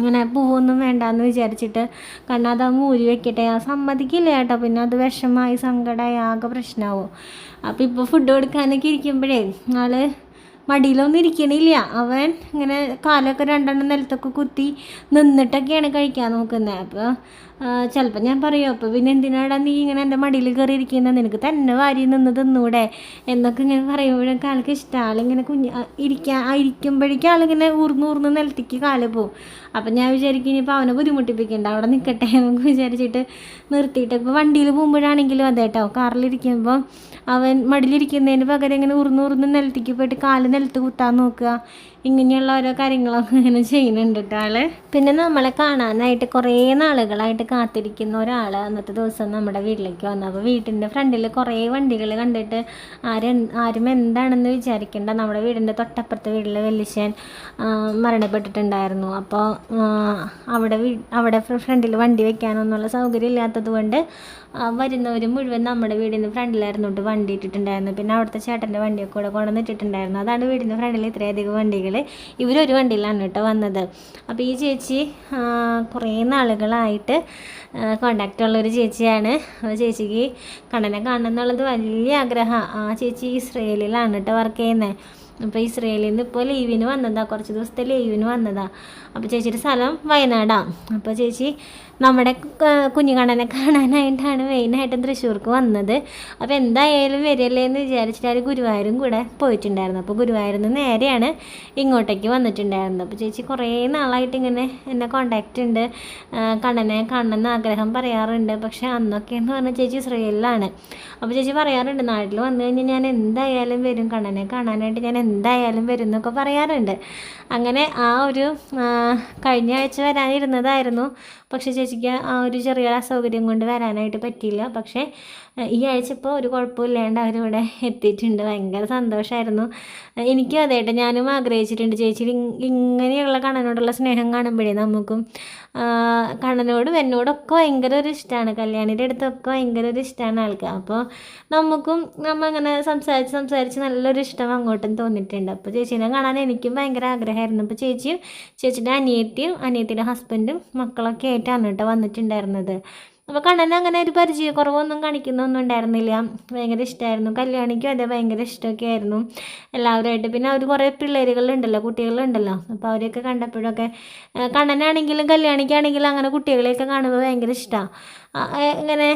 ഇങ്ങനെ പൂവൊന്നും വേണ്ടാന്ന് വിചാരിച്ചിട്ട് കാരണം അത് ഊരി വെക്കട്ടെ. ആ സമ്മതിക്കില്ല കേട്ടോ. പിന്നെ അത് വിഷമായി സങ്കടമായി ആകെ പ്രശ്നമാവും അപ്പോൾ ഇപ്പോൾ ഫുഡ് കൊടുക്കാനൊക്കെ ഇരിക്കുമ്പോഴേ ആൾ മടിയിലൊന്നും ഇരിക്കണില്ല അവൻ ഇങ്ങനെ കാലൊക്കെ രണ്ടെണ്ണം നിലത്തൊക്കെ കുത്തി നിന്നിട്ടൊക്കെയാണ് കഴിക്കാൻ നോക്കുന്നത്. അപ്പോൾ ചിലപ്പോൾ ഞാൻ പറയും അപ്പോൾ പിന്നെ എന്തിനാടാ നീ ഇങ്ങനെ എന്റെ മടിയിൽ കയറി ഇരിക്കുന്നത് നിനക്ക് തന്നെ വാരി നിന്ന് തിന്നൂടെ? എന്നൊക്കെ ഇങ്ങനെ പറയുമ്പോഴൊക്കെ ആൾക്ക് ഇഷ്ടമാണ് ആളിങ്ങനെ കുഞ്ഞ് ഇരിക്കാൻ ഇരിക്കുമ്പോഴേക്കും ആളിങ്ങനെ ഊർന്ന് ഊർന്ന് നിലത്തേക്ക് കാൽ പോവും. അപ്പം ഞാൻ വിചാരിക്കും ഇനിയിപ്പോൾ അവനെ ബുദ്ധിമുട്ടിപ്പിക്കണ്ട. അവിടെ നിൽക്കട്ടെ എന്നൊക്കെ വിചാരിച്ചിട്ട് നിർത്തിയിട്ട്. ഇപ്പോൾ വണ്ടിയിൽ പോകുമ്പോഴാണെങ്കിലും അതേട്ടോ കാറിലിരിക്കുമ്പോൾ അവൻ മടിയിലിരിക്കുന്നതിന് പകരം ഇങ്ങനെ ഉറുന്ന് ഉറുന്ന് നിലത്തേക്ക് പോയിട്ട് കാൽ നിലത്ത് കുത്താൻ നോക്കുക. ഇങ്ങനെയുള്ള ഓരോ കാര്യങ്ങളൊക്കെ ഇങ്ങനെ ചെയ്യുന്നുണ്ട് കേട്ടോ ആൾ. പിന്നെ നമ്മളെ കാണാനായിട്ട് കുറേ നാളുകളായിട്ട് കാത്തിരിക്കുന്ന ഒരാൾ അന്നത്തെ ദിവസം നമ്മുടെ വീട്ടിലേക്ക് വന്നു. അപ്പോൾ വീട്ടിന്റെ ഫ്രണ്ടിൽ കുറേ വണ്ടികൾ കണ്ടിട്ട് ആരും ആരും എന്താണെന്ന് വിചാരിക്കേണ്ട. നമ്മുടെ വീടിന്റെ തൊട്ടപ്പുറത്തെ വീട്ടിലെ വെല്ലിശൻ മരണപ്പെട്ടിട്ടുണ്ടായിരുന്നു. അപ്പോൾ അവിടെ അവിടെ ഫ്രണ്ടിൽ വണ്ടി വെക്കാനൊന്നുള്ള സൗകര്യം ഇല്ലാത്തത് കൊണ്ട് വരുന്നവർ മുഴുവൻ നമ്മുടെ വീടിന്റെ ഫ്രണ്ടിലായിരുന്നു വണ്ടി ഇട്ടിട്ടുണ്ടായിരുന്നു. പിന്നെ അവിടുത്തെ ചേട്ടന്റെ വണ്ടിയൊക്കെ കൂടെ കൊണ്ടുവന്നിട്ടിട്ടുണ്ടായിരുന്നു. അതാണ് വീടിന്റെ ഫ്രണ്ടിൽ ഇത്രയധികം വണ്ടികൾ ഇവരൊരു വണ്ടിയിലാണ് കേട്ടോ വന്നത്. അപ്പോൾ ഈ ചേച്ചി കുറേ നാളുകളായിട്ട് കോണ്ടാക്റ്റ് ഉള്ളൊരു ചേച്ചിയാണ്. അപ്പോൾ ചേച്ചിക്ക് കണ്ണനെ കാണണം എന്നുള്ളത് വലിയ ആഗ്രഹം. ആ ചേച്ചി ഇസ്രയേലിലാണ് കേട്ടോ വർക്ക് ചെയ്യുന്നത് അപ്പോൾ ഇസ്രയേലിൽ നിന്ന് ഇപ്പോൾ ലീവിന് വന്നതാണ് കുറച്ച് ദിവസത്തെ ലീവിന് വന്നതാ. അപ്പോൾ ചേച്ചിയുടെ സ്ഥലം വയനാടാണ് അപ്പോൾ ചേച്ചി നമ്മുടെ കുഞ്ഞുകണ്ണനെ കാണാനായിട്ടാണ് മെയിനായിട്ടും തൃശ്ശൂർക്ക് വന്നത്. അപ്പോൾ എന്തായാലും വരില്ലേ എന്ന് വിചാരിച്ചിട്ട് അവർ ഗുരുവായൂരും കൂടെ പോയിട്ടുണ്ടായിരുന്നു അപ്പോൾ ഗുരുവായൂരിൽ നിന്ന് നേരെയാണ് ഇങ്ങോട്ടേക്ക് വന്നിട്ടുണ്ടായിരുന്നത്. അപ്പോൾ ചേച്ചി കുറേ നാളായിട്ട് ഇങ്ങനെ എന്നെ കോണ്ടാക്റ്റ് ഉണ്ട്. കണ്ണനെ കാണണമെന്ന് ആഗ്രഹം പറയാറുണ്ട്. പക്ഷേ അന്നൊക്കെ എന്ന് പറഞ്ഞാൽ ചേച്ചി ഇസ്രയേലിലാണ്. അപ്പോൾ ചേച്ചി പറയാറുണ്ട് നാട്ടിൽ വന്നു കഴിഞ്ഞാൽ ഞാൻ എന്തായാലും വരും. കണ്ണനെ കാണാനായിട്ട് ഞാൻ എന്തായാലും വരും എന്നൊക്കെ പറയാറുണ്ട്. അങ്ങനെ ആ ഒരു കഴിഞ്ഞ ആഴ്ച വരാനിരുന്നതായിരുന്നു. പക്ഷേ ചേച്ചിക്ക് ആ ഒരു ചെറിയ അസൗകര്യം കൊണ്ട് വരാനായിട്ട് പറ്റിയില്ല. പക്ഷേ ഈ ആഴ്ച ഇപ്പോൾ ഒരു കുഴപ്പമില്ലാണ്ട് അവരിവിടെ എത്തിയിട്ടുണ്ട്. ഭയങ്കര സന്തോഷമായിരുന്നു എനിക്കും അതെ കേട്ടോ. ഞാനും ആഗ്രഹിച്ചിട്ടുണ്ട് ചേച്ചി. ഇങ്ങനെയുള്ള കണ്ണനോടുള്ള സ്നേഹം കാണുമ്പോഴേ നമുക്കും കണ്ണനോടും എന്നോടൊക്കെ ഭയങ്കര ഒരു ഇഷ്ടമാണ് കല്യാണിയുടെ അടുത്തൊക്കെ ഭയങ്കര ഒരു ഇഷ്ടമാണ് ആൾക്ക്. അപ്പോൾ നമുക്കും നമ്മൾ അങ്ങനെ സംസാരിച്ച് സംസാരിച്ച് നല്ലൊരു ഇഷ്ടം അങ്ങോട്ടും തോന്നിയിട്ടുണ്ട്. അപ്പോൾ ചേച്ചീനെ കാണാൻ എനിക്കും ഭയങ്കര ആഗ്രഹമായിരുന്നു. അപ്പോൾ ചേച്ചിയും ചേച്ചിയുടെ അനിയത്തിയും അനിയത്തിയുടെ ഹസ്ബൻഡും മക്കളൊക്കെ ആയിട്ടാണ് കേട്ടോ വന്നിട്ടുണ്ടായിരുന്നത്. അപ്പോൾ കണ്ണൻ അങ്ങനെ ഒരു പരിചയക്കുറവൊന്നും കാണിക്കുന്നൊന്നും ഉണ്ടായിരുന്നില്ല. ഭയങ്കര ഇഷ്ടമായിരുന്നു കല്യാണിക്കും അതെ ഭയങ്കര ഇഷ്ടമൊക്കെ ആയിരുന്നു. എല്ലാവരുമായിട്ട്. പിന്നെ അവർ കുറേ പിള്ളേരുകളുണ്ടല്ലോ കുട്ടികളുണ്ടല്ലോ. അപ്പോൾ അവരെയൊക്കെ കണ്ടപ്പോഴൊക്കെ കണ്ണനാണെങ്കിലും കല്യാണിക്കാണെങ്കിലും അങ്ങനെ കുട്ടികളെയൊക്കെ കാണുമ്പോൾ ഭയങ്കര ഇഷ്ടമാണ് ഇങ്ങനെ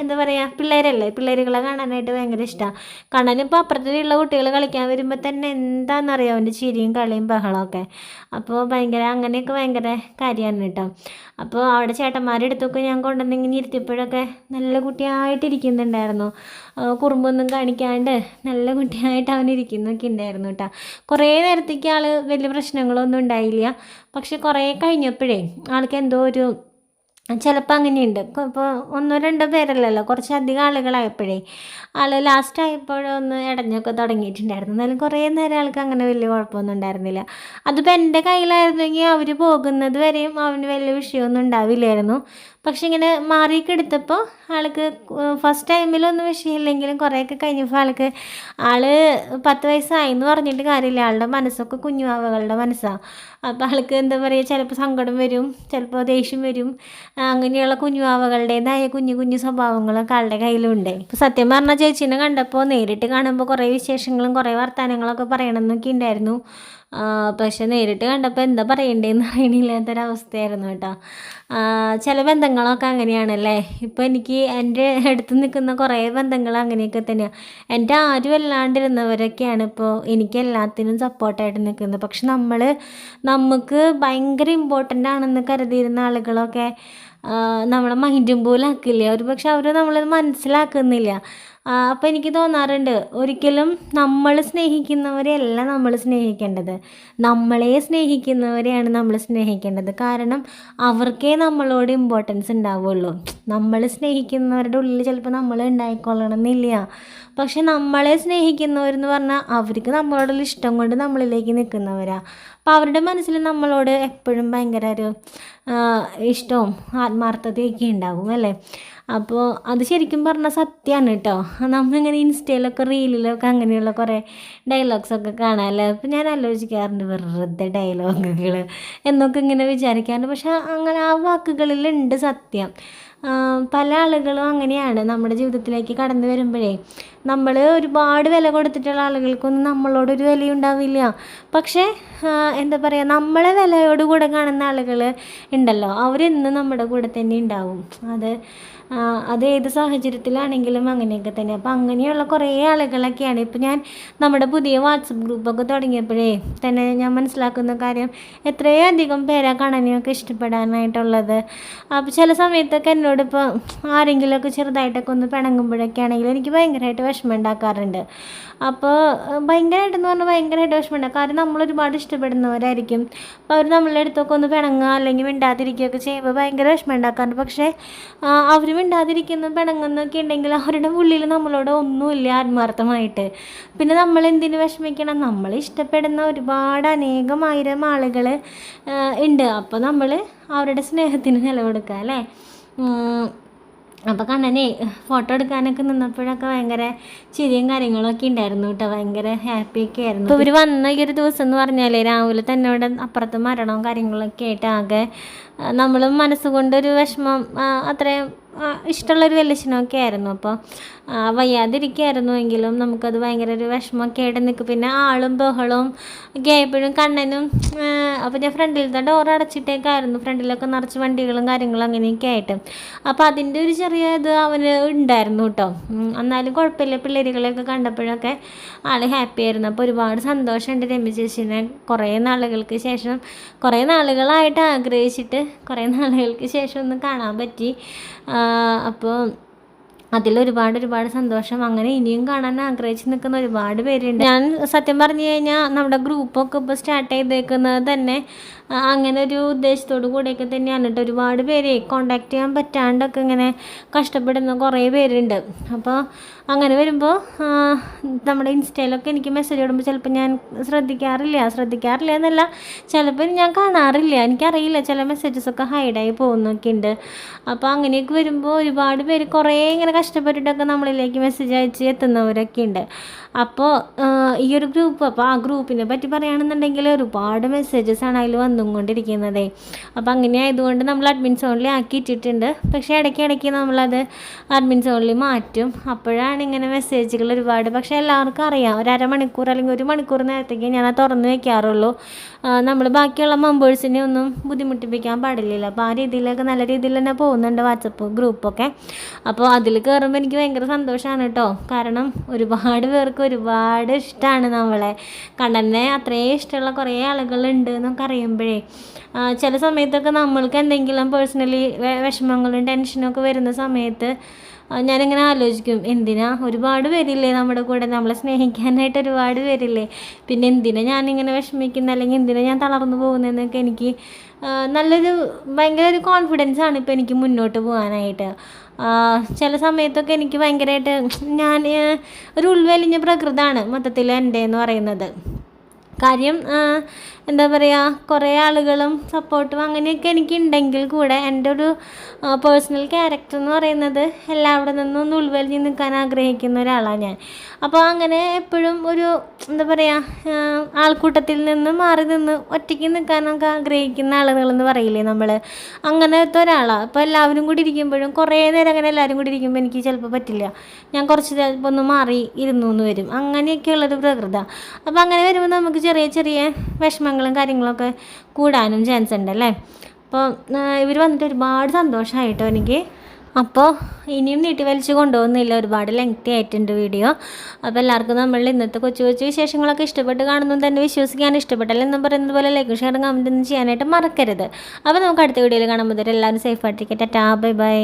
എന്താ പറയുക പിള്ളേരല്ലേ? പിള്ളേരുകളെ കാണാനായിട്ട് ഭയങ്കര ഇഷ്ടമാണ് കണ്ണനിപ്പോൾ അപ്പുറത്തുള്ള കുട്ടികൾ കളിക്കാൻ വരുമ്പോൾ തന്നെ എന്താണെന്നറിയാം അവന്റെ ചിരിയും കളിയും ബഹളമൊക്കെ? അപ്പോൾ ഭയങ്കര അങ്ങനെയൊക്കെ ഭയങ്കര കാര്യമാണ് കേട്ടോ. അപ്പോൾ അവിടെ ചേട്ടന്മാരുടെ അടുത്തൊക്കെ ഞാൻ കൊണ്ടുവന്ന് ഇങ്ങനെ ഇരുത്തിയപ്പോഴൊക്കെ നല്ല കുട്ടിയായിട്ടിരിക്കുന്നുണ്ടായിരുന്നു. കുറുമ്പൊന്നും കാണിക്കാണ്ട് നല്ല കുട്ടിയായിട്ട് അവൻ ഇരിക്കുന്നൊക്കെ ഉണ്ടായിരുന്നു കേട്ടോ. കുറേ നേരത്തേക്ക് ആൾ വലിയ പ്രശ്നങ്ങളൊന്നും ഉണ്ടായില്ല. പക്ഷെ കുറേ കഴിഞ്ഞപ്പോഴേ ആൾക്ക് എന്തോ ഒരു ചിലപ്പോൾ അങ്ങനെയുണ്ട്. ഇപ്പോൾ ഒന്നോ രണ്ടോ പേരല്ലല്ലോ. കുറച്ചധികം ആളുകളായപ്പോഴേ ആൾ ലാസ്റ്റ് ആയപ്പോഴൊന്ന് ഇടഞ്ഞൊക്കെ തുടങ്ങിയിട്ടുണ്ടായിരുന്നു. എന്നാലും കുറേ നേരം ആൾക്ക് അങ്ങനെ വലിയ കുഴപ്പമൊന്നും ഉണ്ടായിരുന്നില്ല. അതിപ്പോൾ എന്റെ കയ്യിലായിരുന്നെങ്കിൽ അവർ പോകുന്നത് വരെയും അവന് വലിയ വിഷയമൊന്നും ഉണ്ടാവില്ലായിരുന്നു. പക്ഷെ ഇങ്ങനെ മാറിയൊക്കെടുത്തപ്പോൾ ആൾക്ക് ഫസ്റ്റ് ടൈമിലൊന്നും വിഷയമില്ലെങ്കിലും കുറേയൊക്കെ കഴിഞ്ഞപ്പോൾ ആൾക്ക് ആൾ പത്ത് വയസ്സായി എന്ന് പറഞ്ഞിട്ട് കാര്യമില്ല. ആളുടെ മനസ്സൊക്കെ കുഞ്ഞുവാവകളുടെ മനസ്സാണ് അപ്പോൾ ആൾക്ക് എന്താ പറയുക ചിലപ്പോൾ സങ്കടം വരും ചിലപ്പോൾ ദേഷ്യം വരും. അങ്ങനെയുള്ള കുഞ്ഞുവാവകളുടേതായ കുഞ്ഞു കുഞ്ഞു സ്വഭാവങ്ങളൊക്കെ ആളുടെ കയ്യിലുണ്ട്. ഇപ്പോൾ സത്യം പറഞ്ഞാൽ ചേച്ചീനെ കണ്ടപ്പോൾ നേരിട്ട് കാണുമ്പോൾ കുറേ വിശേഷങ്ങളും കുറേ വർത്തമാനങ്ങളൊക്കെ പറയണമെന്നൊക്കെ ഉണ്ടായിരുന്നു. പക്ഷെ നേരിട്ട് കണ്ടപ്പോൾ എന്താ പറയണ്ടേന്ന് അറിയണില്ലാത്തൊരവസ്ഥയായിരുന്നു കേട്ടോ. ചില ബന്ധങ്ങളൊക്കെ അങ്ങനെയാണല്ലേ? ഇപ്പോൾ എനിക്ക് എന്റെ അടുത്ത് നിൽക്കുന്ന കുറേ ബന്ധങ്ങൾ അങ്ങനെയൊക്കെ തന്നെയാണ് എന്റെ ആരും അല്ലാണ്ടിരുന്നവരൊക്കെയാണ് ഇപ്പോൾ എനിക്ക് എല്ലാത്തിനും സപ്പോർട്ടായിട്ട് നിൽക്കുന്നത്. പക്ഷെ നമ്മൾ നമുക്ക് ഭയങ്കര ഇമ്പോർട്ടന്റ് ആണെന്ന് കരുതിയിരുന്ന ആളുകളൊക്കെ നമ്മളെ മൈൻഡും പോലും ആക്കില്ല. ഒരു പക്ഷെ അവർ നമ്മളത് മനസ്സിലാക്കുന്നില്ല. അപ്പോൾ എനിക്ക് തോന്നാറുണ്ട് ഒരിക്കലും നമ്മൾ സ്നേഹിക്കുന്നവരെയല്ല നമ്മൾ സ്നേഹിക്കേണ്ടത്. നമ്മളെ സ്നേഹിക്കുന്നവരെയാണ് നമ്മൾ സ്നേഹിക്കേണ്ടത്. കാരണം അവർക്കേ നമ്മളോട് ഇമ്പോർട്ടൻസ് ഉണ്ടാവുള്ളൂ. നമ്മൾ സ്നേഹിക്കുന്നവരുടെ ഉള്ളിൽ ചിലപ്പോൾ നമ്മൾ ഉണ്ടായിക്കൊള്ളണമെന്നില്ല പക്ഷെ നമ്മളെ സ്നേഹിക്കുന്നവരെന്ന് പറഞ്ഞാൽ അവർക്ക് നമ്മളോടുള്ള ഇഷ്ടം കൊണ്ട് നമ്മളിലേക്ക് നിൽക്കുന്നവരാണ് അപ്പോൾ അവരുടെ മനസ്സിൽ നമ്മളോട് എപ്പോഴും ഭയങ്കര ഒരു ഇഷ്ടവും ആത്മാർത്ഥതയൊക്കെ ഉണ്ടാകും അല്ലേ? അപ്പോൾ അത് ശരിക്കും പറഞ്ഞാൽ സത്യമാണ് കേട്ടോ നമ്മളിങ്ങനെ ഇൻസ്റ്റയിലൊക്കെ റീലിലൊക്കെ അങ്ങനെയുള്ള കുറേ ഡയലോഗ്സൊക്കെ കാണാമല്ലോ അപ്പോൾ ഞാൻ ആലോചിക്കാറുണ്ട് വെറുതെ ഡയലോഗുകൾ എന്നൊക്കെ ഇങ്ങനെ വിചാരിക്കാറുണ്ട്. പക്ഷേ അങ്ങനെ ആ വാക്കുകളിലുണ്ട് സത്യം. പല ആളുകളും അങ്ങനെയാണ് നമ്മുടെ ജീവിതത്തിലേക്ക് കടന്നു വരുമ്പോഴേ. നമ്മൾ ഒരുപാട് വില കൊടുത്തിട്ടുള്ള ആളുകൾക്കൊന്നും നമ്മളോടൊരു വിലയുണ്ടാവില്ല പക്ഷേ എന്താ പറയുക നമ്മളെ വിലയോട് കൂടെ കാണുന്ന ആളുകൾ ഉണ്ടല്ലോ. അവരെന്നും നമ്മുടെ കൂടെ തന്നെ ഉണ്ടാവും. അത് അത് ഏത് സാഹചര്യത്തിലാണെങ്കിലും അങ്ങനെയൊക്കെ തന്നെ. അപ്പോൾ അങ്ങനെയുള്ള കുറേ ആളുകളൊക്കെയാണ്. ഇപ്പം ഞാൻ നമ്മുടെ പുതിയ വാട്സപ്പ് ഗ്രൂപ്പൊക്കെ തുടങ്ങിയപ്പോഴേ തന്നെ ഞാൻ മനസ്സിലാക്കുന്ന കാര്യം എത്രയധികം പേരാ കാണാനൊക്കെ ഇഷ്ടപ്പെടാനായിട്ടുള്ളത്. അപ്പോൾ ചില സമയത്തൊക്കെ എന്നോട് ഇപ്പോൾ ആരെങ്കിലുമൊക്കെ ചെറുതായിട്ടൊക്കെ ഒന്ന് പിണങ്ങുമ്പോഴൊക്കെ ആണെങ്കിൽ എനിക്ക് ഭയങ്കരമായിട്ട് വിഷമം ഉണ്ടാക്കാറുണ്ട് അപ്പോൾ ഭയങ്കരമായിട്ടെന്ന് പറഞ്ഞാൽ ഭയങ്കരമായിട്ട് വിഷമം ഉണ്ടാകും കാരണം നമ്മൾ ഒരുപാട് ഇഷ്ടപ്പെടുന്നവരായിരിക്കും. അപ്പോൾ അവർ നമ്മളെ അടുത്തൊക്കെ ഒന്ന് പിണങ്ങുക അല്ലെങ്കിൽ മിണ്ടാതിരിക്കുകയൊക്കെ ചെയ്യുമ്പോൾ ഭയങ്കര വിഷമം ഉണ്ടാക്കാറുണ്ട് പക്ഷേ അവർ മിണ്ടാതിരിക്കുന്ന പിണങ്ങുന്നൊക്കെ ഉണ്ടെങ്കിൽ അവരുടെ ഉള്ളിൽ നമ്മളോട് ഒന്നുമില്ല ആത്മാർത്ഥമായിട്ട്. പിന്നെ നമ്മൾ എന്തിനു വിഷമിക്കണം? നമ്മൾ ഇഷ്ടപ്പെടുന്ന ഒരുപാട് അനേകം ആയിരം ആളുകൾ ഉണ്ട്. അപ്പോൾ നമ്മൾ അവരുടെ സ്നേഹത്തിന് നിലകൊടുക്കുക അല്ലേ. അപ്പോൾ കണ്ണനെ ഫോട്ടോ എടുക്കാനൊക്കെ നിന്നപ്പോഴൊക്കെ ഭയങ്കര ചിരിയും കാര്യങ്ങളൊക്കെ ഉണ്ടായിരുന്നു കേട്ടോ. ഭയങ്കര ഹാപ്പിയൊക്കെ ആയിരുന്നു. ഇപ്പോൾ ഇവർ വന്ന ഈ ഒരു ദിവസം എന്ന് പറഞ്ഞാൽ രാവിലെ തന്നെ ഇവിടെ അപ്പുറത്ത് മരണവും കാര്യങ്ങളൊക്കെ ആയിട്ട് ആകെ നമ്മൾ മനസ്സുകൊണ്ടൊരു വിഷമം അത്രയും ഇഷ്ടമുള്ളൊരു വെല്ലശനമൊക്കെ ആയിരുന്നു. അപ്പോൾ വയ്യാതിരിക്കുകയായിരുന്നു എങ്കിലും നമുക്കത് ഭയങ്കര ഒരു വിഷമമൊക്കെ ആയിട്ട് നിൽക്കും. പിന്നെ ആളും ബഹളവും ഒക്കെ ആയപ്പോഴും കണ്ണനും അപ്പോൾ ഞാൻ ഫ്രണ്ടിലത്തെ ഡോർ അടച്ചിട്ടേക്കായിരുന്നു. ഫ്രണ്ടിലൊക്കെ നിറച്ച് വണ്ടികളും കാര്യങ്ങളും അങ്ങനെയൊക്കെ ആയിട്ട്. അപ്പോൾ അതിന്റെ ഒരു ചെറിയ ഇത് അവന് ഉണ്ടായിരുന്നു കേട്ടോ. എന്നാലും കുഴപ്പമില്ല. പിള്ളേരുകളെയൊക്കെ കണ്ടപ്പോഴൊക്കെ ആൾ ഹാപ്പി ആയിരുന്നു. അപ്പോൾ ഒരുപാട് സന്തോഷമുണ്ട് രമ്യ ചേച്ചീനെ കുറേ നാളുകൾക്ക് ശേഷം. കുറേ നാളുകളായിട്ട് ആഗ്രഹിച്ചിട്ട് കുറേ നാളുകൾക്ക് ശേഷം ഒന്ന് കാണാൻ പറ്റി. അപ്പോൾ അതിലൊരുപാട് ഒരുപാട് സന്തോഷം. അങ്ങനെ ഇനിയും കാണാൻ ആഗ്രഹിച്ച് നിൽക്കുന്ന ഒരുപാട് പേരുണ്ട്. ഞാൻ സത്യം പറഞ്ഞു കഴിഞ്ഞാൽ നമ്മുടെ ഗ്രൂപ്പൊക്കെ ഇപ്പോൾ സ്റ്റാർട്ട് ചെയ്തേക്കുന്നത് തന്നെ അങ്ങനെ ഒരു ഉദ്ദേശത്തോടു കൂടെയൊക്കെ തന്നെയാണ് കേട്ടോ. ഒരുപാട് പേരെ കോണ്ടാക്ട് ചെയ്യാൻ പറ്റാണ്ടൊക്കെ ഇങ്ങനെ കഷ്ടപ്പെടുന്ന കുറേ പേരുണ്ട്. അപ്പോൾ അങ്ങനെ വരുമ്പോൾ നമ്മുടെ ഇൻസ്റ്റയിലൊക്കെ എനിക്ക് മെസ്സേജ് ഇടുമ്പോൾ ചിലപ്പോൾ ഞാൻ ശ്രദ്ധിക്കാറില്ല ശ്രദ്ധിക്കാറില്ല എന്നല്ല. ചിലപ്പോൾ ഞാൻ കാണാറില്ല. എനിക്കറിയില്ല ചില മെസ്സേജസ് ഒക്കെ ഹൈഡായി പോകുന്നൊക്കെ ഉണ്ട്. അപ്പോൾ അങ്ങനെയൊക്കെ വരുമ്പോൾ ഒരുപാട് പേര് കുറേ ഇങ്ങനെ കഷ്ടപ്പെട്ടിട്ടൊക്കെ നമ്മളിലേക്ക് മെസ്സേജ് അയച്ച് എത്തുന്നവരൊക്കെ ഉണ്ട്. അപ്പോൾ ഈ ഒരു ഗ്രൂപ്പ് അപ്പോൾ ആ ഗ്രൂപ്പിനെ പറ്റി പറയുകയാണെന്നുണ്ടെങ്കിൽ ഒരുപാട് മെസ്സേജസ് ആണ് അതിൽ വന്നുകൊണ്ടിരിക്കുന്നത്. അപ്പോൾ അങ്ങനെ ആയതുകൊണ്ട് നമ്മൾ അഡ്മിൻ സോണിൽ ആക്കി ഇട്ടിട്ടുണ്ട് പക്ഷേ ഇടയ്ക്ക് നമ്മളത് അഡ്മിൻ സോണിൽ മാറ്റും. അപ്പോഴാണ് ഇങ്ങനെ മെസ്സേജുകൾ ഒരുപാട്. പക്ഷേ എല്ലാവർക്കും അറിയാം. ഒരു അരമണിക്കൂർ അല്ലെങ്കിൽ ഒരു മണിക്കൂർ നേരത്തേക്ക് ഞാൻ അത് തുറന്ന് വെക്കാറുള്ളൂ. നമ്മൾ ബാക്കിയുള്ള മെമ്പേഴ്സിനെ ഒന്നും ബുദ്ധിമുട്ടിപ്പിക്കാൻ പാടില്ലല്ലോ. അപ്പോൾ ആ രീതിയിലൊക്കെ നല്ല രീതിയിൽ തന്നെ പോകുന്നുണ്ട് വാട്സപ്പ് ഗ്രൂപ്പൊക്കെ അപ്പോൾ അതിൽ കയറുമ്പോൾ എനിക്ക് ഭയങ്കര സന്തോഷമാണ് കേട്ടോ കാരണം ഒരുപാട് പേർക്ക് ഒരുപാട് ഇഷ്ടമാണ് നമ്മളെ. കണ്ണനെ അത്രയും ഇഷ്ടമുള്ള കുറേ ആളുകളുണ്ട് എന്നൊക്കെ അറിയുമ്പോഴേ. ചില സമയത്തൊക്കെ നമ്മൾക്ക് എന്തെങ്കിലും പേഴ്സണലി വിഷമങ്ങളും ടെൻഷനും ഒക്കെ വരുന്ന സമയത്ത് ഞാനിങ്ങനെ ആലോചിക്കും എന്തിനാ? ഒരുപാട് പേരില്ലേ നമ്മുടെ കൂടെ? നമ്മളെ സ്നേഹിക്കാനായിട്ട് ഒരുപാട് പേരില്ലേ? പിന്നെ എന്തിനാ ഞാനിങ്ങനെ വിഷമിക്കുന്ന? അല്ലെങ്കിൽ എന്തിനാ ഞാൻ തളർന്നു പോകുന്നതെന്നൊക്കെ എനിക്ക് നല്ലൊരു ഭയങ്കര ഒരു കോൺഫിഡൻസ് ആണ് ഇപ്പോൾ എനിക്ക് മുന്നോട്ട് പോകാനായിട്ട്. ചില സമയത്തൊക്കെ എനിക്ക് ഭയങ്കരമായിട്ട് ഞാൻ ഒരു ഉൾവലിഞ്ഞ പ്രകൃതമാണ് മൊത്തത്തിൽ എന്റെ എന്ന് പറയുന്നത്. കാര്യം എന്താ പറയുക കുറേ ആളുകളും സപ്പോർട്ടും അങ്ങനെയൊക്കെ എനിക്ക് ഉണ്ടെങ്കിൽ കൂടെ എന്റെ ഒരു പേഴ്സണൽ ക്യാരക്ടർ എന്ന് പറയുന്നത് എല്ലാവിടെ നിന്നും ഉൾവലിഞ്ഞ് നിൽക്കാൻ ആഗ്രഹിക്കുന്ന ഒരാളാണ് ഞാൻ. അപ്പോൾ അങ്ങനെ എപ്പോഴും ഒരു എന്താ പറയുക ആൾക്കൂട്ടത്തിൽ നിന്ന് മാറി നിന്ന് ഒറ്റയ്ക്ക് നിൽക്കാനൊക്കെ ആഗ്രഹിക്കുന്ന ആളുകളെന്ന് പറയില്ലേ നമ്മൾ അങ്ങനത്തെ ഒരാളാണ് അപ്പോൾ എല്ലാവരും കൂടി ഇരിക്കുമ്പോഴും കുറേ നേരം അങ്ങനെ എല്ലാവരും കൂടി ഇരിക്കുമ്പോൾ എനിക്ക് ചിലപ്പോൾ പറ്റില്ല. ഞാൻ കുറച്ച് ചിലപ്പോൾ ഒന്ന് മാറി ഇരുന്നു എന്ന് വരും. അങ്ങനെയൊക്കെയുള്ളൊരു പ്രകൃത. അപ്പോൾ അങ്ങനെ വരുമ്പോൾ നമുക്ക് ചെറിയ ചെറിയ വിഷമങ്ങളും കാര്യങ്ങളൊക്കെ കൂടാനും ചാൻസ് ഉണ്ട് അല്ലേ? അപ്പോൾ ഇവർ വന്നിട്ട് ഒരുപാട് സന്തോഷമായിട്ടോ എനിക്ക്. അപ്പോൾ ഇനിയും നീട്ടി വലിച്ചു കൊണ്ടുപോകുന്നില്ല. ഒരുപാട് ലെങ്തി ആയിട്ടുണ്ട് വീഡിയോ അപ്പോൾ എല്ലാവർക്കും നമ്മൾ ഇന്നത്തെ കൊച്ചു കൊച്ചു വിശേഷങ്ങളൊക്കെ ഇഷ്ടപ്പെട്ട് കാണുന്നു തന്നെ വിശ്വസിക്കാൻ ഇഷ്ടപ്പെട്ടല്ലേ എന്ന് പറയുന്നത് പോലെ ലൈക്ക് ഷെയർ കമന്റ് ഒന്നും ചെയ്യാനായിട്ട് മറക്കരുത്. അപ്പോൾ നമുക്ക് അടുത്ത വീഡിയോയിൽ കാണുമ്പോൾ എല്ലാവരും സേഫ് ആയിട്ടിരിക്കട്ടെ. ടാ ബൈ ബൈ